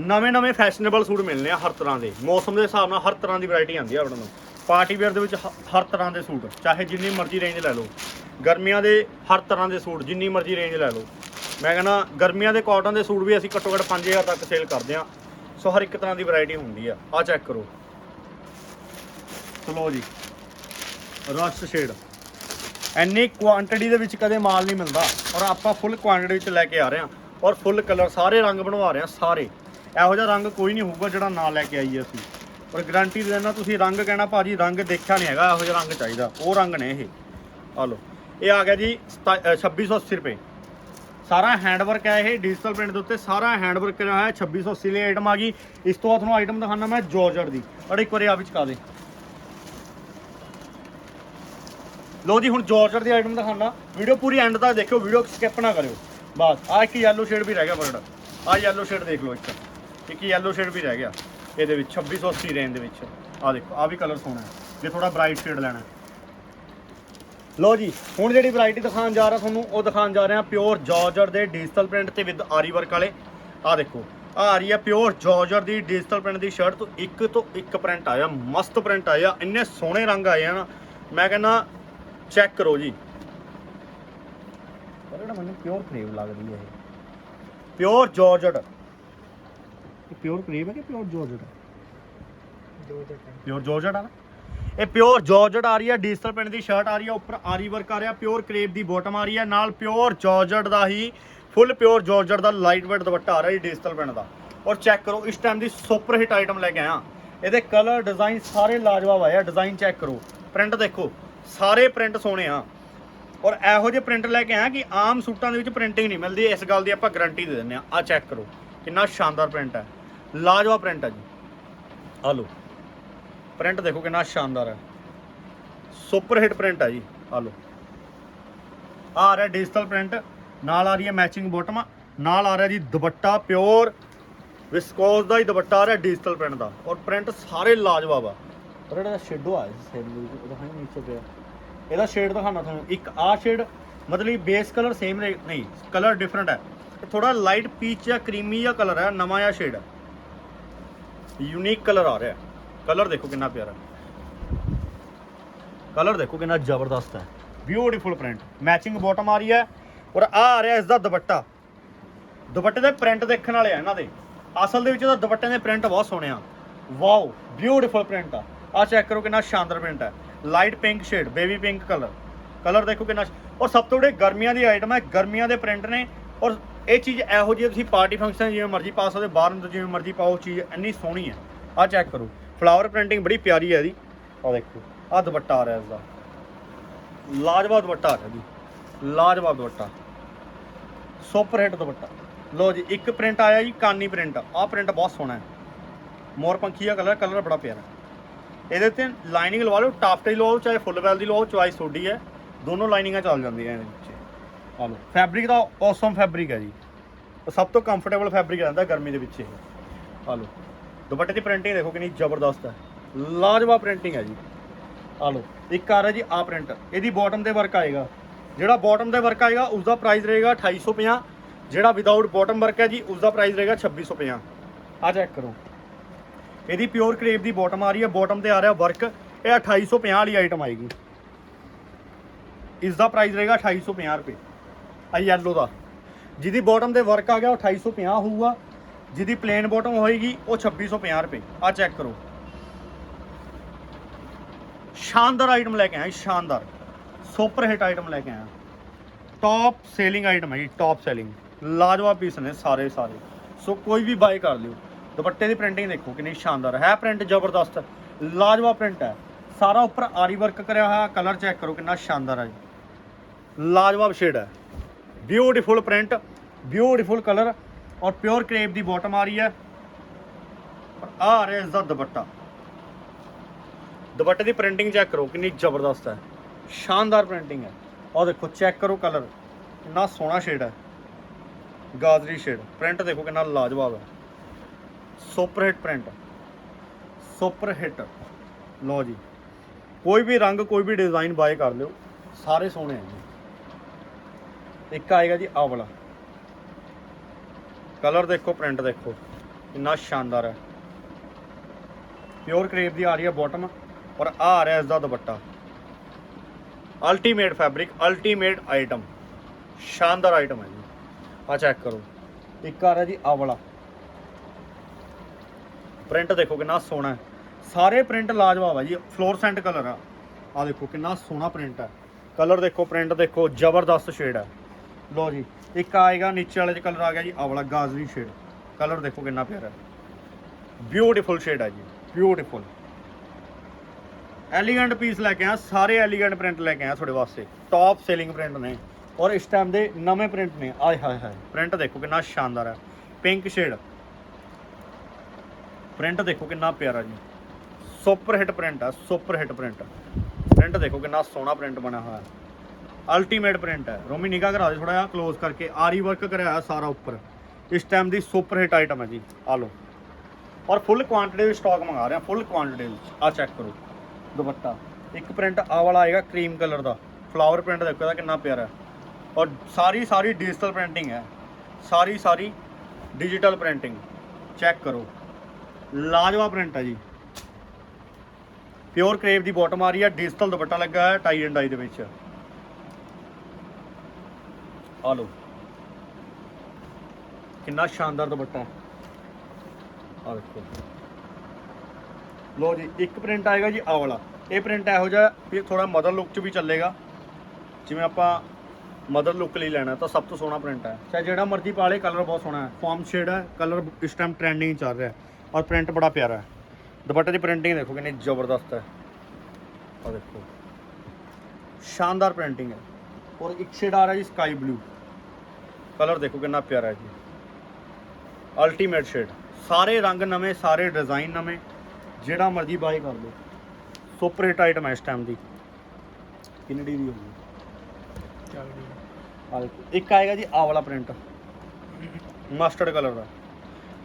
ਨਵੇਂ ਨਵੇਂ ਫੈਸ਼ਨੇਬਲ ਸੂਟ ਮਿਲਨੇ ਆ ਹਰ ਤਰ੍ਹਾਂ ਦੇ। ਮੌਸਮ ਦੇ ਹਿਸਾਬ ਨਾਲ ਹਰ ਤਰ੍ਹਾਂ ਦੀ ਵੈਰਾਈਟੀ ਆਉਂਦੀ ਆ ਆਪਣੇ ਨੂੰ ਪਾਰਟੀ ਵੇਅਰ ਦੇ ਵਿੱਚ ਹਰ ਤਰ੍ਹਾਂ ਦੇ ਸੂਟ, ਚਾਹੇ ਜਿੰਨੀ ਮਰਜ਼ੀ ਰੇਂਜ ਲੈ ਲਓ। ਗਰਮੀਆਂ ਦੇ ਹਰ ਤਰ੍ਹਾਂ ਦੇ ਸੂਟ, ਜਿੰਨੀ ਮਰਜ਼ੀ ਰੇਂਜ ਲੈ ਲਓ। ਮੈਂ ਕਹਿੰਦਾ ਗਰਮੀਆਂ ਦੇ ਕਾਟਨ ਦੇ ਸੂਟ ਵੀ ਅਸੀਂ ਘੱਟੋ ਘੱਟ 5000 ਤੱਕ ਸੇਲ ਕਰਦੇ ਆ ਸੋ ਹਰ ਇੱਕ ਤਰ੍ਹਾਂ ਦੀ ਵੈਰਾਈਟੀ ਹੁੰਦੀ ਆ। ਆ ਚੈੱਕ ਕਰੋ। ਚਲੋ ਜੀ ਰਸਟ ਸ਼ੇਡ ਇੰਨੀ ਕੁਆਂਟੀਟੀ ਦੇ ਵਿੱਚ ਕਦੇ ਮਾਲ ਨਹੀਂ ਮਿਲਦਾ ਔਰ ਆਪਾਂ ਫੁੱਲ ਕੁਆਂਟੀਟੀ ਵਿੱਚ ਲੈ ਕੇ ਆ ਰਹੇ ਹਾਂ ਔਰ ਫੁੱਲ ਕਲਰ ਸਾਰੇ ਰੰਗ ਬਣਵਾ ਰਹੇ ਹਾਂ ਸਾਰੇ। ਇਹੋ ਜਿਹਾ ਰੰਗ ਕੋਈ ਨਹੀਂ ਹੋਊਗਾ ਜਿਹੜਾ ਨਾ ਲੈ ਕੇ ਆਈਏ ਅਸੀਂ। ਔਰ ਗਾਰੰਟੀ ਦੇ ਦੇਣਾ ਤੁਸੀਂ ਰੰਗ ਕਹਿਣਾ ਭਾਜੀ ਰੰਗ ਦੇਖਿਆ ਨਹੀਂ ਹੈਗਾ ਇਹੋ ਜਿਹਾ ਰੰਗ ਚਾਹੀਦਾ। ਉਹ ਰੰਗ ਨੇ ਇਹ। ਆ ਲਓ। ਇਹ ਆ ਗਿਆ ਜੀ ਸਤਾ- ਅ, 2680 ਰੁਪਏ। ਸਾਰਾ ਹੈਂਡ ਵਰਕ ਹੈ ਇਹ ਡਿਜੀਟਲ ਪ੍ਰਿੰਟ ਦੇ ਉੱਤੇ, ਸਾਰਾ ਹੈਂਡਵਰਕ ਕਰਿਆ ਹੋਇਆ ਹੈ 2680 ਲਈ ਆਈਟਮ ਆ ਗਈ। ਇਸ ਤੋਂ ਬਾਅਦ ਤੁਹਾਨੂੰ ਆਈਟਮ ਦਿਖਾਣਾ ਮੈਂ ਜਾਰਜਟ ਦੀ। ਅੜ ਇੱਕ ਵਾਰੀ ਆ ਵਿੱਚ ਕਾ ਦੇ। ਲੋ ਜੀ, ਹੁਣ ਜਾਰਜਟ ਦੀ ਆਈਟਮ ਦਿਖਾਣਾ ਵੀਡੀਓ ਪੂਰੀ ਐਂਡ ਤੱਕ ਦੇਖਿਓ ਵੀਡੀਓ ਸਕਿਪ ਨਾ ਕਰਿਓ। ਬਸ ਆ ਇੱਕ ਯੈਲੋ ਸ਼ੇਡ ਵੀ ਰਹਿ ਗਿਆ ਵਰਡ ਆ ਯੈਲੋ ਸ਼ੇਡ ਦੇਖ ਲਓ ਇੱਕ। ਇੱਕ ਯੈਲੋ ਸ਼ੇਡ ਵੀ ਰਹਿ ਗਿਆ। ਇਹਦੇ ਵਿੱਚ 2680 ਰੇਂਜ ਦੇ ਵਿੱਚ। ਆ ਦੇਖੋ ਆ ਵੀ ਕਲਰ ਸੋਹਣਾ ਜੇ ਥੋੜਾ ਬ੍ਰਾਈਟ ਸ਼ੇਡ ਲੈਣਾ ਲੋ ਜੀ ਹੁਣ ਜਿਹੜੀ ਵੈਰਾਈਟੀ ਦਿਖਾਉਣ ਜਾ ਰਿਹਾ ਤੁਹਾਨੂੰ ਉਹ ਦਿਖਾਉਣ ਜਾ ਰਿਹਾ ਪਿਓਰ ਜਾਰਜਟ ਦੇ ਡਿਜੀਟਲ ਪ੍ਰਿੰਟ ਤੇ ਵਿਦ ਆਰੀ ਵਰਕ ਵਾਲੇ। ਆ ਦੇਖੋ ਆ ਰਹੀ ਹੈ ਪਿਓਰ ਜਾਰਜਟ ਦੀ ਡਿਜੀਟਲ ਪ੍ਰਿੰਟ ਦੀ ਸ਼ਰਟ ਤੋਂ ਇੱਕ ਤੋਂ ਇੱਕ ਪ੍ਰਿੰਟ ਆਇਆ ਮਸਤ ਪ੍ਰਿੰਟ ਆਇਆ ਇੰਨੇ ਸੋਹਣੇ ਰੰਗ ਆਏ ਆ ਨਾ। ਮੈਂ ਕਹਿੰਦਾ ਚੈੱਕ ਕਰੋ ਜੀ। ਪਰ ਮੈਨੂੰ ਪਿਓਰ ਕਰੇਵ ਲੱਗਦੀ ਹੈ ਪਿਓਰ ਜਾਰਜਟ ਪਿਓਰ ਕਰੇਵ ਹੈ ਕਿ ਪਿਓਰ ਜਾਰਜਟ ਹੈ। ਪਿਓਰ ਜਾਰਜਟ ਆ ਨਾ? ਇਹ ਪਿਓਰ ਜਾਰਜਟ ਆ ਰਹੀ ਹੈ ਡਿਜੀਟਲ ਪਿੰਡ ਦੀ ਸ਼ਰਟ ਆ ਰਹੀ ਹੈ, ਉੱਪਰ ਆਰੀ ਵਰਕ ਆ ਰਿਹਾ, ਪਿਓਰ ਕਰੇਪ ਦੀ ਬੋਟਮ ਆ ਰਹੀ ਹੈ, ਨਾਲ ਪਿਓਰ ਜਾਰਜਟ ਦਾ ਹੀ, ਫੁੱਲ ਪਿਓਰ ਜਾਰਜਟ ਦਾ ਲਾਈਟ ਵੇਟ ਦੁਪੱਟਾ ਆ ਰਿਹਾ ਜੀ ਡਿਜੀਟਲ ਪਿੰਡ ਦਾ। ਔਰ ਚੈੱਕ ਕਰੋ, ਇਸ ਟਾਈਮ ਦੀ ਸੁਪਰ ਹਿੱਟ ਆਈਟਮ ਲੈ ਕੇ ਆਇਆ। ਇਹਦੇ ਕਲਰ ਡਿਜ਼ਾਈਨ ਸਾਰੇ ਲਾਜਵਾਬ ਆਏ ਆ ਡਿਜ਼ਾਈਨ ਚੈੱਕ ਕਰੋ। ਪ੍ਰਿੰਟ ਦੇਖੋ, ਸਾਰੇ ਪ੍ਰਿੰਟ ਸੋਹਣੇ ਆ। ਔਰ ਇਹੋ ਜਿਹੇ ਪ੍ਰਿੰਟ ਲੈ ਕੇ ਆਇਆ ਕਿ ਆਮ ਸੂਟਾਂ ਦੇ ਵਿੱਚ ਪ੍ਰਿੰਟਿੰਗ ਨਹੀਂ ਮਿਲਦੀ, ਇਸ ਗੱਲ ਦੀ ਆਪਾਂ ਗਾਰੰਟੀ ਦੇ ਦਿੰਦੇ ਆ। ਆ ਚੈੱਕ ਕਰੋ, ਕਿੰਨਾ ਸ਼ਾਨਦਾਰ ਪ੍ਰਿੰਟ ਹੈ। ਲਾਜਵਾਬ ਪ੍ਰਿੰਟ ਹੈ ਜੀ। ਆ ਲਓ। ਪ੍ਰਿੰਟ ਦੇਖੋ ਕਿੰਨਾ ਸ਼ਾਨਦਾਰ ਹੈ। ਸੁਪਰ ਹਿੱਟ ਪ੍ਰਿੰਟ ਹੈ ਜੀ, ਆ ਲਓ। ਆ ਰਿਹਾ ਡਿਜੀਟਲ ਪ੍ਰਿੰਟ ਨਾਲ ਆ ਰਹੀ ਹੈ ਮੈਚਿੰਗ ਬੋਟਮ ਨਾਲ ਆ ਰਿਹਾ ਜੀ ਦੁਪੱਟਾ ਪਿਓਰ ਵਿਸਕੋਸ ਦਾ ਹੀ ਦੁਪੱਟਾ ਆ ਰਿਹਾ ਡਿਜੀਟਲ ਪ੍ਰਿੰਟ ਦਾ। ਔਰ ਪ੍ਰਿੰਟ ਸਾਰੇ ਲਾਜਵਾਬ ਆ। ਪਰ ਇਹਦਾ ਸ਼ੇਡੋ ਆ, ਇਸ ਸਾਈਡ ਦੇ ਉਹਦਾ ਹੈ ਨੀਚੇ ਪਿਆ। ਇਹਦਾ ਸ਼ੇਡ ਦਿਖਾਣਾ ਤੁਹਾਨੂੰ। ਇੱਕ ਆ ਸ਼ੇਡ ਮਤਲਬ ਬੇਸ ਕਲਰ ਸੇਮ ਨਹੀਂ ਕਲਰ ਡਿਫਰੈਂਟ ਹੈ। ਥੋੜਾ ਲਾਈਟ ਪੀਚ ਜਾਂ ਕਰੀਮੀ ਜਿਹਾ ਕਲਰ ਹੈ, ਨਵਾਂ ਜਿਹਾ ਸ਼ੇਡ ਹੈ। ਯੂਨੀਕ ਕਲਰ ਆ ਰਿਹਾ। ਕਲਰ ਦੇਖੋ ਕਿੰਨਾ ਪਿਆਰਾ। ਕਲਰ ਦੇਖੋ ਕਿੰਨਾ ਜ਼ਬਰਦਸਤ ਹੈ। ਬਿਊਟੀਫੁਲ ਪ੍ਰਿੰਟ ਮੈਚਿੰਗ ਬਾਟਮ ਆ ਰਹੀ ਹੈ ਔਰ ਆ ਆ ਰਿਹਾ ਇਸ ਦਾ ਦੁਪੱਟਾ। ਦੁਪੱਟੇ ਦੇ ਪ੍ਰਿੰਟ ਦੇਖਣ ਵਾਲੇ ਆ ਇਹਨਾਂ ਦੇ। ਅਸਲ ਦੇ ਵਿੱਚ ਇਹਦਾ ਦੁਪੱਟੇ ਦੇ ਪ੍ਰਿੰਟ ਬਹੁਤ ਸੋਹਣੇ ਆ। ਵਾਓ ਬਿਊਟੀਫੁਲ ਪ੍ਰਿੰਟ ਆ। ਆ ਚੈੱਕ ਕਰੋ ਕਿੰਨਾ ਸ਼ਾਨਦਾਰ ਪ੍ਰਿੰਟ ਹੈ। Light pink shade baby pink colour colour ਦੇਖੋ ਕਿੰਨਾ ਔਰ ਸਭ ਤੋਂ ਵੱਡੀ ਗਰਮੀਆਂ ਦੀ ਆਈਟਮ ਹੈ। ਗਰਮੀਆਂ ਦੇ ਪ੍ਰਿੰਟ ਨੇ। ਔਰ ਇਹ ਚੀਜ਼ ਇਹੋ ਜਿਹੀ ਤੁਸੀਂ ਪਾਰਟੀ ਫੰਕਸ਼ਨ ਜਿਵੇਂ ਮਰਜ਼ੀ ਪਾ ਸਕਦੇ ਬਾਹਰ ਅੰਦਰ ਜਿਵੇਂ ਮਰਜ਼ੀ ਪਾਓ ਚੀਜ਼ ਇੰਨੀ ਸੋਹਣੀ ਹੈ। ਆ ਚੈੱਕ ਕਰੋ। ਫਲਾਵਰ ਪ੍ਰਿੰਟਿੰਗ ਬੜੀ ਪਿਆਰੀ ਹੈ ਇਹਦੀ। ਆ ਦੇਖੋ ਆ ਦੁਪੱਟਾ ਆ ਰਿਹਾ ਇਸ ਦਾ। ਲਾਜਵਾਬ ਦੁਪੱਟਾ ਆ ਰਿਹਾ ਜੀ। ਲਾਜਵਾਬ ਦੁਪੱਟਾ। ਸੁਪਰ ਹਿੱਟ ਦੁਪੱਟਾ। ਲੋ ਜੀ, ਇੱਕ ਪ੍ਰਿੰਟ ਆਇਆ ਜੀ, ਕਾਨੀ ਪ੍ਰਿੰਟ ਆਹ ਪ੍ਰਿੰਟ ਬਹੁਤ ਸੋਹਣਾ ਹੈ। ਮੋਰ ਦਾ ਕਲਰ ਕਲਰ ਬੜਾ ਪਿਆਰਾ ਇਹਦੇ ਤੇ ਲਾਈਨਿੰਗ ਲਵਾ ਲਓ ਟਾਪ ਤੇ ਲਵਾਓ ਚਾਹੇ ਫੁੱਲ ਵੈਲ ਦੀ ਲਵਾਓ ਚੁਆਇਸ ਤੁਹਾਡੀ ਹੈ। ਦੋਨੋਂ ਲਾਈਨਿੰਗਾਂ ਚੱਲ ਜਾਂਦੀਆਂ ਇਹਦੇ ਵਿੱਚ। ਆ ਲਓ ਫੈਬਰਿਕ ਦਾ ਔਸਮ ਫੈਬਰਿਕ ਹੈ ਜੀ। ਸਭ ਤੋਂ ਕੰਫਰਟੇਬਲ ਫੈਬਰਿਕ ਰਹਿੰਦਾ ਗਰਮੀ ਦੇ ਵਿੱਚ ਇਹ। ਆ ਲਓ। ਦੁਪੱਟੇ ਦੀ ਪ੍ਰਿੰਟਿੰਗ ਦੇਖੋ ਕਿੰਨੀ ਜ਼ਬਰਦਸਤ ਹੈ। ਲਾਜਵਾਬ ਪ੍ਰਿੰਟਿੰਗ ਹੈ ਜੀ। ਆ ਲਓ, ਇੱਕ ਆ ਰਿਹਾ ਜੀ ਆ ਪ੍ਰਿੰਟ ਇਹਦੀ ਬਾਟਮ ਤੇ ਵਰਕ ਆਏਗਾ। ਜਿਹੜਾ ਬਾਟਮ ਤੇ ਵਰਕ ਆਏਗਾ ਉਸ ਦਾ ਪ੍ਰਾਈਸ ਰਹੇਗਾ 2850 ਜਿਹੜਾ ਵਿਦਆਊਟ ਬਾਟਮ ਵਰਕ ਹੈ ਜੀ ਉਸ ਦਾ ਪ੍ਰਾਈਸ ਰਹੇਗਾ 2650 ਆ ਚੈੱਕ ਕਰੋ। ਇਹਦੀ ਪਿਓਰ ਕਰੇਪ ਦੀ ਬਾਟਮ ਆ ਰਹੀ ਹੈ ਬਾਟਮ ਤੇ ਆ ਰਿਹਾ ਵਰਕ ਇਹ 2850 ਵਾਲੀ ਆਈਟਮ ਆਏਗੀ। ਇਸ ਦਾ ਪ੍ਰਾਈਸ ਰਹੇਗਾ 2850 ਰੁਪਏ। ਆ ਯੈਲੋ ਦਾ। ਜਿਹਦੀ ਬਾਟਮ ਤੇ ਵਰਕ ਆ ਗਿਆ, ਉਹ 2850 ਹੋਊਗਾ। ਜਿਹਦੀ ਪਲੇਨ ਬੋਟਮ ਹੋਏਗੀ, ਉਹ 2650 ਰੁਪਏ। ਆ ਚੈੱਕ ਕਰੋ। ਸ਼ਾਨਦਾਰ ਆਈਟਮ ਲੈ ਕੇ ਆਇਆ ਸ਼ਾਨਦਾਰ। ਸੁਪਰ ਹਿੱਟ ਆਈਟਮ ਲੈ ਕੇ ਆਇਆ। ਟੌਪ ਸੇਲਿੰਗ ਆਈਟਮ ਹੈ ਜੀ ਟੌਪ ਸੇਲਿੰਗ ਲਾਜਵਾਬ ਪੀਸ ਨੇ ਸਾਰੇ ਸਾਰੇ। ਸੋ ਕੋਈ ਵੀ ਬਾਈ ਕਰ ਲਿਓ। ਦੁਪੱਟੇ ਦੀ ਪ੍ਰਿੰਟਿੰਗ ਦੇਖੋ ਕਿੰਨੀ ਸ਼ਾਨਦਾਰ ਹੈ। ਪ੍ਰਿੰਟ ਜ਼ਬਰਦਸਤ। ਲਾਜਵਾਬ ਪ੍ਰਿੰਟ ਹੈ। ਸਾਰਾ ਉੱਪਰ ਆਰੀ ਵਰਕ ਕਰਿਆ ਹੋਇਆ ਕਲਰ ਚੈੱਕ ਕਰੋ ਕਿੰਨਾ ਸ਼ਾਨਦਾਰ ਹੈ ਜੀ। ਲਾਜਵਾਬ ਸ਼ੇਡ ਹੈ। ਬਿਊਟੀਫੁਲ ਪ੍ਰਿੰਟ ਬਿਊਟੀਫੁਲ ਕਲਰ ਔਰ ਪਿਓਰ ਕਰੇਪ ਦੀ ਬਾਟਮ ਆ ਰਹੀ ਹੈ। ਔਰ ਆ ਆ ਰਿਹਾ ਇਸ ਦਾ ਦੁਪੱਟਾ। ਦੁਪੱਟੇ ਦੀ ਪ੍ਰਿੰਟਿੰਗ ਚੈੱਕ ਕਰੋ, ਕਿੰਨੀ ਜ਼ਬਰਦਸਤ ਹੈ। ਸ਼ਾਨਦਾਰ ਪ੍ਰਿੰਟਿੰਗ ਹੈ। ਔਰ ਦੇਖੋ ਚੈੱਕ ਕਰੋ ਕਲਰ ਕਿੰਨਾ ਸੋਹਣਾ ਸ਼ੇਡ ਹੈ। ਗਾਜਰੀ ਸ਼ੇਡ ਪ੍ਰਿੰਟ ਦੇਖੋ ਕਿੰਨਾ ਲਾਜਵਾਬ ਹੈ। Super hit print super hit ਲਓ ਜੀ। ਕੋਈ ਵੀ ਰੰਗ, ਕੋਈ ਵੀ ਡਿਜ਼ਾਈਨ ਬਾਏ ਕਰ ਲਿਓ। ਸਾਰੇ ਸੋਹਣੇ ਆ ਜੀ। ਇੱਕ ਆਏਗਾ ਜੀ ਆਹ ਵਾਲਾ ਕਲਰ ਦੇਖੋ, ਪ੍ਰਿੰਟ ਦੇਖੋ। ਕਿੰਨਾ ਸ਼ਾਨਦਾਰ ਹੈ। ਪਿਓਰ ਕਰੇਪ ਦੀ ਆ ਰਹੀ ਹੈ ਬਾਟਮ ਔਰ ਆ ਰਿਹਾ ਇਸ ਦਾ dupatta. Ultimate fabric ultimate item ਸ਼ਾਨਦਾਰ ਆਈਟਮ ਹੈ ਜੀ। ਆ ਚੈੱਕ ਕਰੋ। ਇੱਕ ਆ ਰਿਹਾ ਜੀ ਆਹ ਵਾਲਾ। ਪ੍ਰਿੰਟ ਦੇਖੋ ਕਿੰਨਾ ਸੋਹਣਾ ਹੈ। ਸਾਰੇ ਪ੍ਰਿੰਟ ਲਾਜਵਾਬ ਹੈ ਜੀ। ਫਲੋਰਸੈਂਟ ਕਲਰ ਆ। ਆ ਦੇਖੋ ਕਿੰਨਾ ਸੋਹਣਾ ਪ੍ਰਿੰਟ ਹੈ। ਕਲਰ ਦੇਖੋ, ਪ੍ਰਿੰਟ ਦੇਖੋ, ਜ਼ਬਰਦਸਤ ਸ਼ੇਡ ਹੈ। ਲੋ ਜੀ, ਇੱਕ ਆਏਗਾ, ਨੀਚੇ ਵਾਲੇ ਚ ਕਲਰ ਆ ਗਿਆ ਜੀ, ਆਹ ਵਾਲਾ ਗਾਜ਼ਰੀ ਸ਼ੇਡ ਕਲਰ ਦੇਖੋ ਕਿੰਨਾ ਪਿਆਰਾ। ਬਿਊਟੀਫੁਲ ਸ਼ੇਡ ਹੈ ਜੀ ਬਿਊਟੀਫੁਲ ਐਲੀਗੈਂਟ ਪੀਸ ਲੈ ਕੇ ਆਇਆ, ਸਾਰੇ ਐਲੀਗੈਂਟ ਪ੍ਰਿੰਟ ਲੈ ਕੇ ਆਇਆ ਤੁਹਾਡੇ ਵਾਸਤੇ। ਟੌਪ ਸੇਲਿੰਗ ਪ੍ਰਿੰਟ ਨੇ। ਔਰ ਇਸ ਟਾਈਮ ਦੇ ਨਵੇਂ ਪ੍ਰਿੰਟ ਨੇ। ਆਏ ਹਾਏ ਹਾਏ ਪ੍ਰਿੰਟ ਦੇਖੋ ਕਿੰਨਾ ਸ਼ਾਨਦਾਰ ਹੈ ਪਿੰਕ ਸ਼ੇਡ ਪ੍ਰਿੰਟ ਦੇਖੋ ਕਿੰਨਾ ਪਿਆਰਾ ਜੀ। ਸੁਪਰ ਹਿੱਟ ਪ੍ਰਿੰਟ ਆ ਸੁਪਰ ਹਿੱਟ ਪ੍ਰਿੰਟ ਪ੍ਰਿੰਟ ਦੇਖੋ ਕਿੰਨਾ ਸੋਹਣਾ ਪ੍ਰਿੰਟ ਬਣਿਆ ਹੋਇਆ। ਅਲਟੀਮੇਟ ਪ੍ਰਿੰਟ ਹੈ। ਰੋਮੀ, ਨਿਗਾਹ ਕਰਾ ਦੇ ਥੋੜਾ ਜਿਹਾ ক্লোਜ਼ ਕਰਕੇ। ਆਰੀ ਵਰਕ ਕਰਿਆ ਹੋਇਆ ਸਾਰਾ ਉੱਪਰ। ਇਸ ਟਾਈਮ ਦੀ ਸੁਪਰ ਹਿੱਟ ਆਈਟਮ ਹੈ ਜੀ। ਆ ਲਓ। ਔਰ ਫੁੱਲ ਕੁਆਂਟੀਟੀ ਵਿੱਚ ਸਟਾਕ ਮੰਗਾ ਰਿਹਾ ਫੁੱਲ ਕੁਆਂਟੀਟੀ ਵਿੱਚ ਆ ਚੈੱਕ ਕਰੋ। ਦੁਪੱਟਾ। ਇੱਕ ਪ੍ਰਿੰਟ ਆ ਵਾਲਾ ਆਏਗਾ ਕਰੀਮ ਕਲਰ ਦਾ। ਫਲਾਵਰ ਪ੍ਰਿੰਟ ਦੇਖੋ ਇਹਦਾ ਕਿੰਨਾ ਪਿਆਰਾ ਹੈ। ਔਰ ਸਾਰੀ ਸਾਰੀ ਡਿਜੀਟਲ ਪ੍ਰਿੰਟਿੰਗ ਹੈ। ਸਾਰੀ ਸਾਰੀ ਡਿਜੀਟਲ ਪ੍ਰਿੰਟਿੰਗ ਚੈੱਕ ਕਰੋ। ਲਾਜਵਾ ਪ੍ਰਿੰਟ ਹੈ ਜੀ। ਪਿਓਰ ਕਰੇਪ ਦੀ ਬਾਟਮ ਆ ਰਹੀ ਹੈ। ਡਿਜੀਟਲ ਦੁਪੱਟਾ ਲੱਗਾ ਹੈ ਟਾਈ ਐਂਡ ਡਾਈ ਦੇ ਵਿੱਚ। ਆ ਲਓ। ਕਿੰਨਾ ਸ਼ਾਨਦਾਰ ਦੁਪੱਟਾ। ਹੈ ਆ ਦੇਖੋ। ਲੋ ਜੀ, ਇੱਕ ਪ੍ਰਿੰਟ ਆਏਗਾ ਜੀ ਆਹ ਵਾਲਾ। ਇਹ ਪ੍ਰਿੰਟ ਇਹੋ ਜਿਹਾ ਵੀ ਥੋੜਾ ਮਦਰ ਲੁੱਕ ਚ ਵੀ ਚੱਲੇਗਾ। ਜਿਵੇਂ ਆਪਾਂ ਮਦਰ ਲੁੱਕ ਲਈ ਲੈਣਾ, ਤਾਂ ਸਭ ਤੋਂ ਸੋਹਣਾ ਪ੍ਰਿੰਟ ਹੈ। ਚਾਹੇ ਜਿਹੜਾ ਮਰਜ਼ੀ ਪਾ ਲੇ ਕਲਰ ਬਹੁਤ ਸੋਹਣਾ ਹੈ। ਫਾਰਮ ਸ਼ੇਡ ਹੈ ਕਲਰ ਇਸ ਟਾਈਮ ਟ੍ਰੈਂਡਿੰਗ ਚੱਲ ਰਿਹਾ ਔਰ ਪ੍ਰਿੰਟ ਬੜਾ ਪਿਆਰਾ ਹੈ। ਦੁਪੱਟੇ ਦੀ ਪ੍ਰਿੰਟਿੰਗ ਦੇਖੋ ਕਿੰਨੀ ਜ਼ਬਰਦਸਤ ਹੈ। ਆ ਦੇਖੋ। ਸ਼ਾਨਦਾਰ ਪ੍ਰਿੰਟਿੰਗ ਹੈ। ਔਰ ਇੱਕ ਸ਼ੇਡ ਆ ਰਿਹਾ ਜੀ ਸਕਾਈ ਬਲੂ ਕਲਰ ਦੇਖੋ ਕਿੰਨਾ ਪਿਆਰਾ ਹੈ ਜੀ। ਅਲਟੀਮੇਟ ਸ਼ੇਡ ਸਾਰੇ ਰੰਗ ਨਵੇਂ ਸਾਰੇ ਡਿਜ਼ਾਈਨ ਨਵੇਂ ਜਿਹੜਾ ਮਰਜ਼ੀ ਬਾਈ ਕਰ ਲਓ। ਸੁਪਰ ਹਿੱਟ ਆਈਟਮ ਹੈ ਇਸ ਟਾਈਮ ਦੀ। ਕਿੰਨੀ ਦੀ ਹੋਊਗੀ ਚੱਲ ਰਹੀ ਆਹ ਦੇਖੋ ਇੱਕ ਆਏਗਾ ਜੀ ਆਹ ਵਾਲਾ ਪ੍ਰਿੰਟ ਮਸਟਰਡ ਕਲਰ ਦਾ।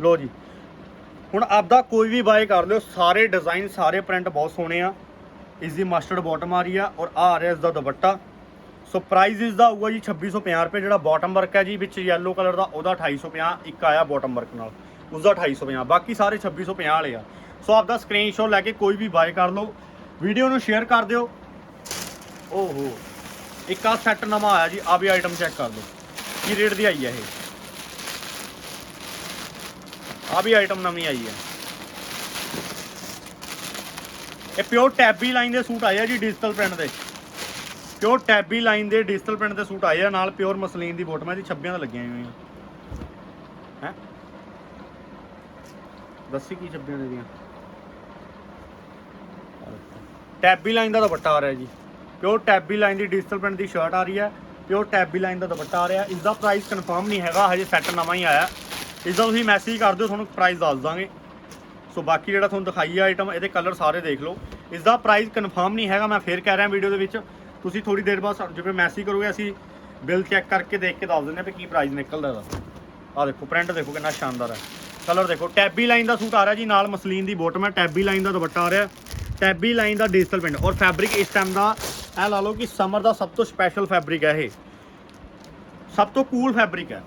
ਲੋ ਜੀ ਹੁਣ ਆਪਦਾ ਕੋਈ ਵੀ ਬਾਏ ਕਰ ਲਿਓ ਸਾਰੇ ਡਿਜ਼ਾਈਨ ਸਾਰੇ ਪ੍ਰਿੰਟ ਬਹੁਤ ਸੋਹਣੇ ਆ। ਇਸ ਦੀ ਮਸਟਰਡ ਬਾਟਮ ਆ ਰਹੀ ਆ ਔਰ ਆ ਆ ਰਿਹਾ ਇਸ ਦਾ ਦੁਪੱਟਾ। ਸੋ ਪ੍ਰਾਈਸ ਇਸ ਦਾ ਹੋਊਗਾ ਜੀ 2650 ਰੁਪਏ, ਜਿਹੜਾ ਬਾਟਮ ਵਰਕ ਹੈ ਜੀ, ਵਿੱਚ ਯੈਲੋ ਕਲਰ ਦਾ, ਉਹਦਾ 2850 ਇੱਕ ਆਇਆ ਬਾਟਮ ਵਰਕ ਨਾਲ। ਉਸ ਦਾ 2850 ਬਾਕੀ ਸਾਰੇ 2650 ਵਾਲੇ ਆ। ਸੋ ਆਪਦਾ ਸਕਰੀਨਸ਼ਾਟ ਲੈ ਕੇ ਕੋਈ ਵੀ ਬਾਏ ਕਰ ਲਓ। ਵੀਡੀਓ ਨੂੰ ਸ਼ੇਅਰ ਕਰ ਦਿਓ। ਓਹੋ, ਇੱਕ ਆ ਸੈੱਟ ਨਵਾਂ ਆਇਆ ਜੀ ਆ ਵੀ ਆਈਟਮ ਚੈੱਕ ਕਰ ਲਓ। ਕੀ ਰੇਟ ਦੀ ਆਈ ਹੈ ਇਹ? ਆ ਵੀ ਆਈਟਮ ਨਵੀਂ ਆਈ ਹੈ। ਇਹ ਪਿਓਰ ਟੈਬੀ ਲਾਈਨ ਦੇ ਸੂਟ ਆਏ ਆ ਜੀ ਡਿਜੀਟਲ ਪ੍ਰਿੰਟ ਦੇ। ਪਿਓਰ ਟੈਬੀ ਲਾਈਨ ਦੇ ਡਿਜੀਟਲ ਪ੍ਰਿੰਟ ਦੇ ਸੂਟ ਆਏ ਆ? ਨਾਲ ਪਿਓਰ ਮਸਲੀਨ ਦੀ ਬੋਟਮਾਂ ਦੀ 26 ਦਾ ਲੱਗੀਆਂ ਹੋਈਆਂ ਹੈ? ਦੱਸੀ ਕੀ 26 ਦੇ ਦੀਆਂ ਟੈਬੀ ਲਾਈਨ ਦਾ ਦੁਪੱਟਾ ਆ ਰਿਹਾ ਜੀ। ਪਿਓਰ ਟੈਬੀ ਲਾਈਨ ਦੀ ਡਿਜੀਟਲ ਪ੍ਰਿੰਟ ਦੀ ਸ਼ਰਟ ਆ ਰਹੀ ਹੈ। ਪਿਓਰ ਟੈਬੀ ਲਾਈਨ ਦਾ ਦੁਪੱਟਾ ਆ ਰਿਹਾ। ਇਸ ਦਾ ਪ੍ਰਾਈਸ ਕਨਫਰਮ ਨਹੀਂ ਹੈਗਾ। ਹਜੇ ਸੈੱਟ ਨਵਾਂ ਹੀ ਆਇਆ। ਇਸ ਦਾ ਤੁਸੀਂ ਮੈਸੇਜ ਕਰ ਦਿਓ, ਤੁਹਾਨੂੰ ਪ੍ਰਾਈਸ ਦੱਸ ਦਾਂਗੇ। ਸੋ ਬਾਕੀ ਜਿਹੜਾ ਤੁਹਾਨੂੰ ਦਿਖਾਈ ਆ ਆਈਟਮ ਇਹਦੇ ਕਲਰ ਸਾਰੇ ਦੇਖ ਲਓ। ਇਸ ਦਾ ਪ੍ਰਾਈਸ ਕਨਫਰਮ ਨਹੀਂ ਹੈਗਾ। ਮੈਂ ਫੇਰ ਕਹਿ ਰਿਹਾ ਵੀਡੀਓ ਦੇ ਵਿੱਚ। ਤੁਸੀਂ ਥੋੜੀ ਦੇਰ ਬਾਅਦ ਸਾਨੂੰ ਜਿਵੇਂ ਮੈਸੇਜ ਕਰੋਗੇ, ਅਸੀਂ ਬਿੱਲ ਚੈੱਕ ਕਰਕੇ ਦੇਖ ਕੇ ਦੱਸ ਦਿੰਦੇ ਹਾਂ ਵੀ ਕੀ ਪ੍ਰਾਈਸ ਨਿਕਲਦਾ ਇਹਦਾ। ਆਹ ਦੇਖੋ ਪ੍ਰਿੰਟ ਦੇਖੋ ਕਿੰਨਾ ਸ਼ਾਨਦਾਰ ਹੈ। ਕਲਰ ਦੇਖੋ ਟੈਬੀ ਲਾਈਨ ਦਾ ਸੂਟ ਆ ਰਿਹਾ ਜੀ, ਨਾਲ ਮਸਲੀਨ ਦੀ ਬੋਟਮ ਹੈ। ਟੈਬੀ ਲਾਈਨ ਦਾ ਦੁਪੱਟਾ ਆ ਰਿਹਾ। ਟੈਬੀ ਲਾਈਨ ਦਾ ਡਿਜੀਟਲ ਪ੍ਰਿੰਟ ਔਰ ਫੈਬਰਿਕ ਇਸ ਟਾਈਮ ਦਾ, ਇਹ ਲਾ ਲਓ ਕਿ ਸਮਰ ਦਾ ਸਭ ਤੋਂ ਸਪੈਸ਼ਲ ਫੈਬਰਿਕ ਹੈ ਇਹ। ਸਭ ਤੋਂ ਕੂਲ ਫੈਬਰਿਕ ਹੈ।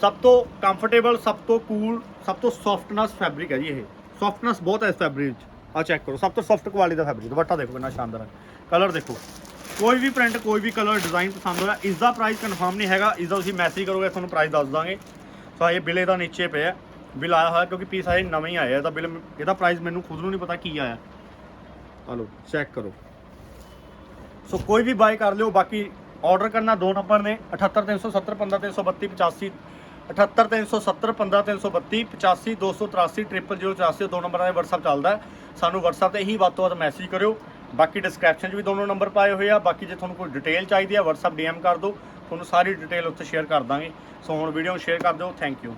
ਸਭ ਤੋਂ ਕੰਫਰਟੇਬਲ ਸਭ ਤੋਂ ਕੂਲ ਸਭ ਤੋਂ ਸੌਫਟਨੈਸ ਫੈਬਰਿਕ ਹੈ ਜੀ ਇਹ। ਸੌਫਟਨੈਸ ਬਹੁਤ ਹੈ ਇਸ ਫੈਬਰਿਕ 'ਚ। ਆ ਚੈੱਕ ਕਰੋ। ਸਭ ਤੋਂ ਸੌਫਟ ਕੁਆਲਿਟੀ ਦਾ ਫੈਬਰਿਕ ਦੁਪੱਟਾ ਦੇਖੋ ਕਿੰਨਾ ਸ਼ਾਨਦਾਰ ਹੈ। ਕਲਰ ਦੇਖੋ। ਕੋਈ ਵੀ ਪ੍ਰਿੰਟ ਕੋਈ ਵੀ ਕਲਰ ਡਿਜ਼ਾਈਨ ਪਸੰਦ ਹੋਇਆ ਇਸ ਦਾ ਪ੍ਰਾਈਸ ਕਨਫਰਮ ਨਹੀਂ ਹੈਗਾ ਇਸ ਦਾ ਤੁਸੀਂ ਮੈਸੇਜ ਕਰੋਗੇ, ਤੁਹਾਨੂੰ ਪ੍ਰਾਈਸ ਦੱਸ ਦਾਂਗੇ। ਸੋ ਇਹ ਬਿੱਲ ਇਹਦਾ ਨੀਚੇ ਪਿਆ ਬਿੱਲ ਆਇਆ ਹੋਇਆ ਕਿਉਂਕਿ ਪੀਸ ਆਏ ਨਵੇਂ ਹੀ ਆਏ ਇਹਦਾ ਬਿੱਲ ਇਹਦਾ ਪ੍ਰਾਈਸ ਮੈਨੂੰ ਖੁਦ ਨੂੰ ਨਹੀਂ ਪਤਾ ਕੀ ਆਇਆ। ਹਲੋ ਚੈੱਕ ਕਰੋ। ਸੋ ਕੋਈ ਵੀ ਬਾਈ ਕਰ ਲਿਓ, ਬਾਕੀ ਆਰਡਰ ਕਰਨਾ ਦੋ ਨੰਬਰ ਨੇ 78370 15332 85 78370 15332 85 283 00084 ਦੋ ਨੰਬਰਾਂ ਦੇ WhatsApp ਚੱਲਦਾ ਸਾਨੂੰ WhatsApp ਤੇ ਹੀ ਵੱਧ ਤੋਂ ਵੱਧ ਮੈਸੇਜ ਕਰਿਓ। ਬਾਕੀ ਡਿਸਕ੍ਰਿਪਸ਼ਨ 'ਚ ਵੀ ਦੋਨੋਂ ਨੰਬਰ ਪਾਏ ਹੋਏ ਆ। ਬਾਕੀ ਜੇ ਤੁਹਾਨੂੰ ਕੋਈ ਡਿਟੇਲ ਚਾਹੀਦੀ ਆ, WhatsApp DM ਕਰ ਦਿਓ। ਤੁਹਾਨੂੰ ਸਾਰੀ ਡਿਟੇਲ ਉੱਥੇ ਸ਼ੇਅਰ ਕਰ ਦਾਂਗੇ। ਸੋ ਹੁਣ ਵੀਡੀਓ ਨੂੰ ਸ਼ੇਅਰ ਕਰ ਦਿਓ। Thank you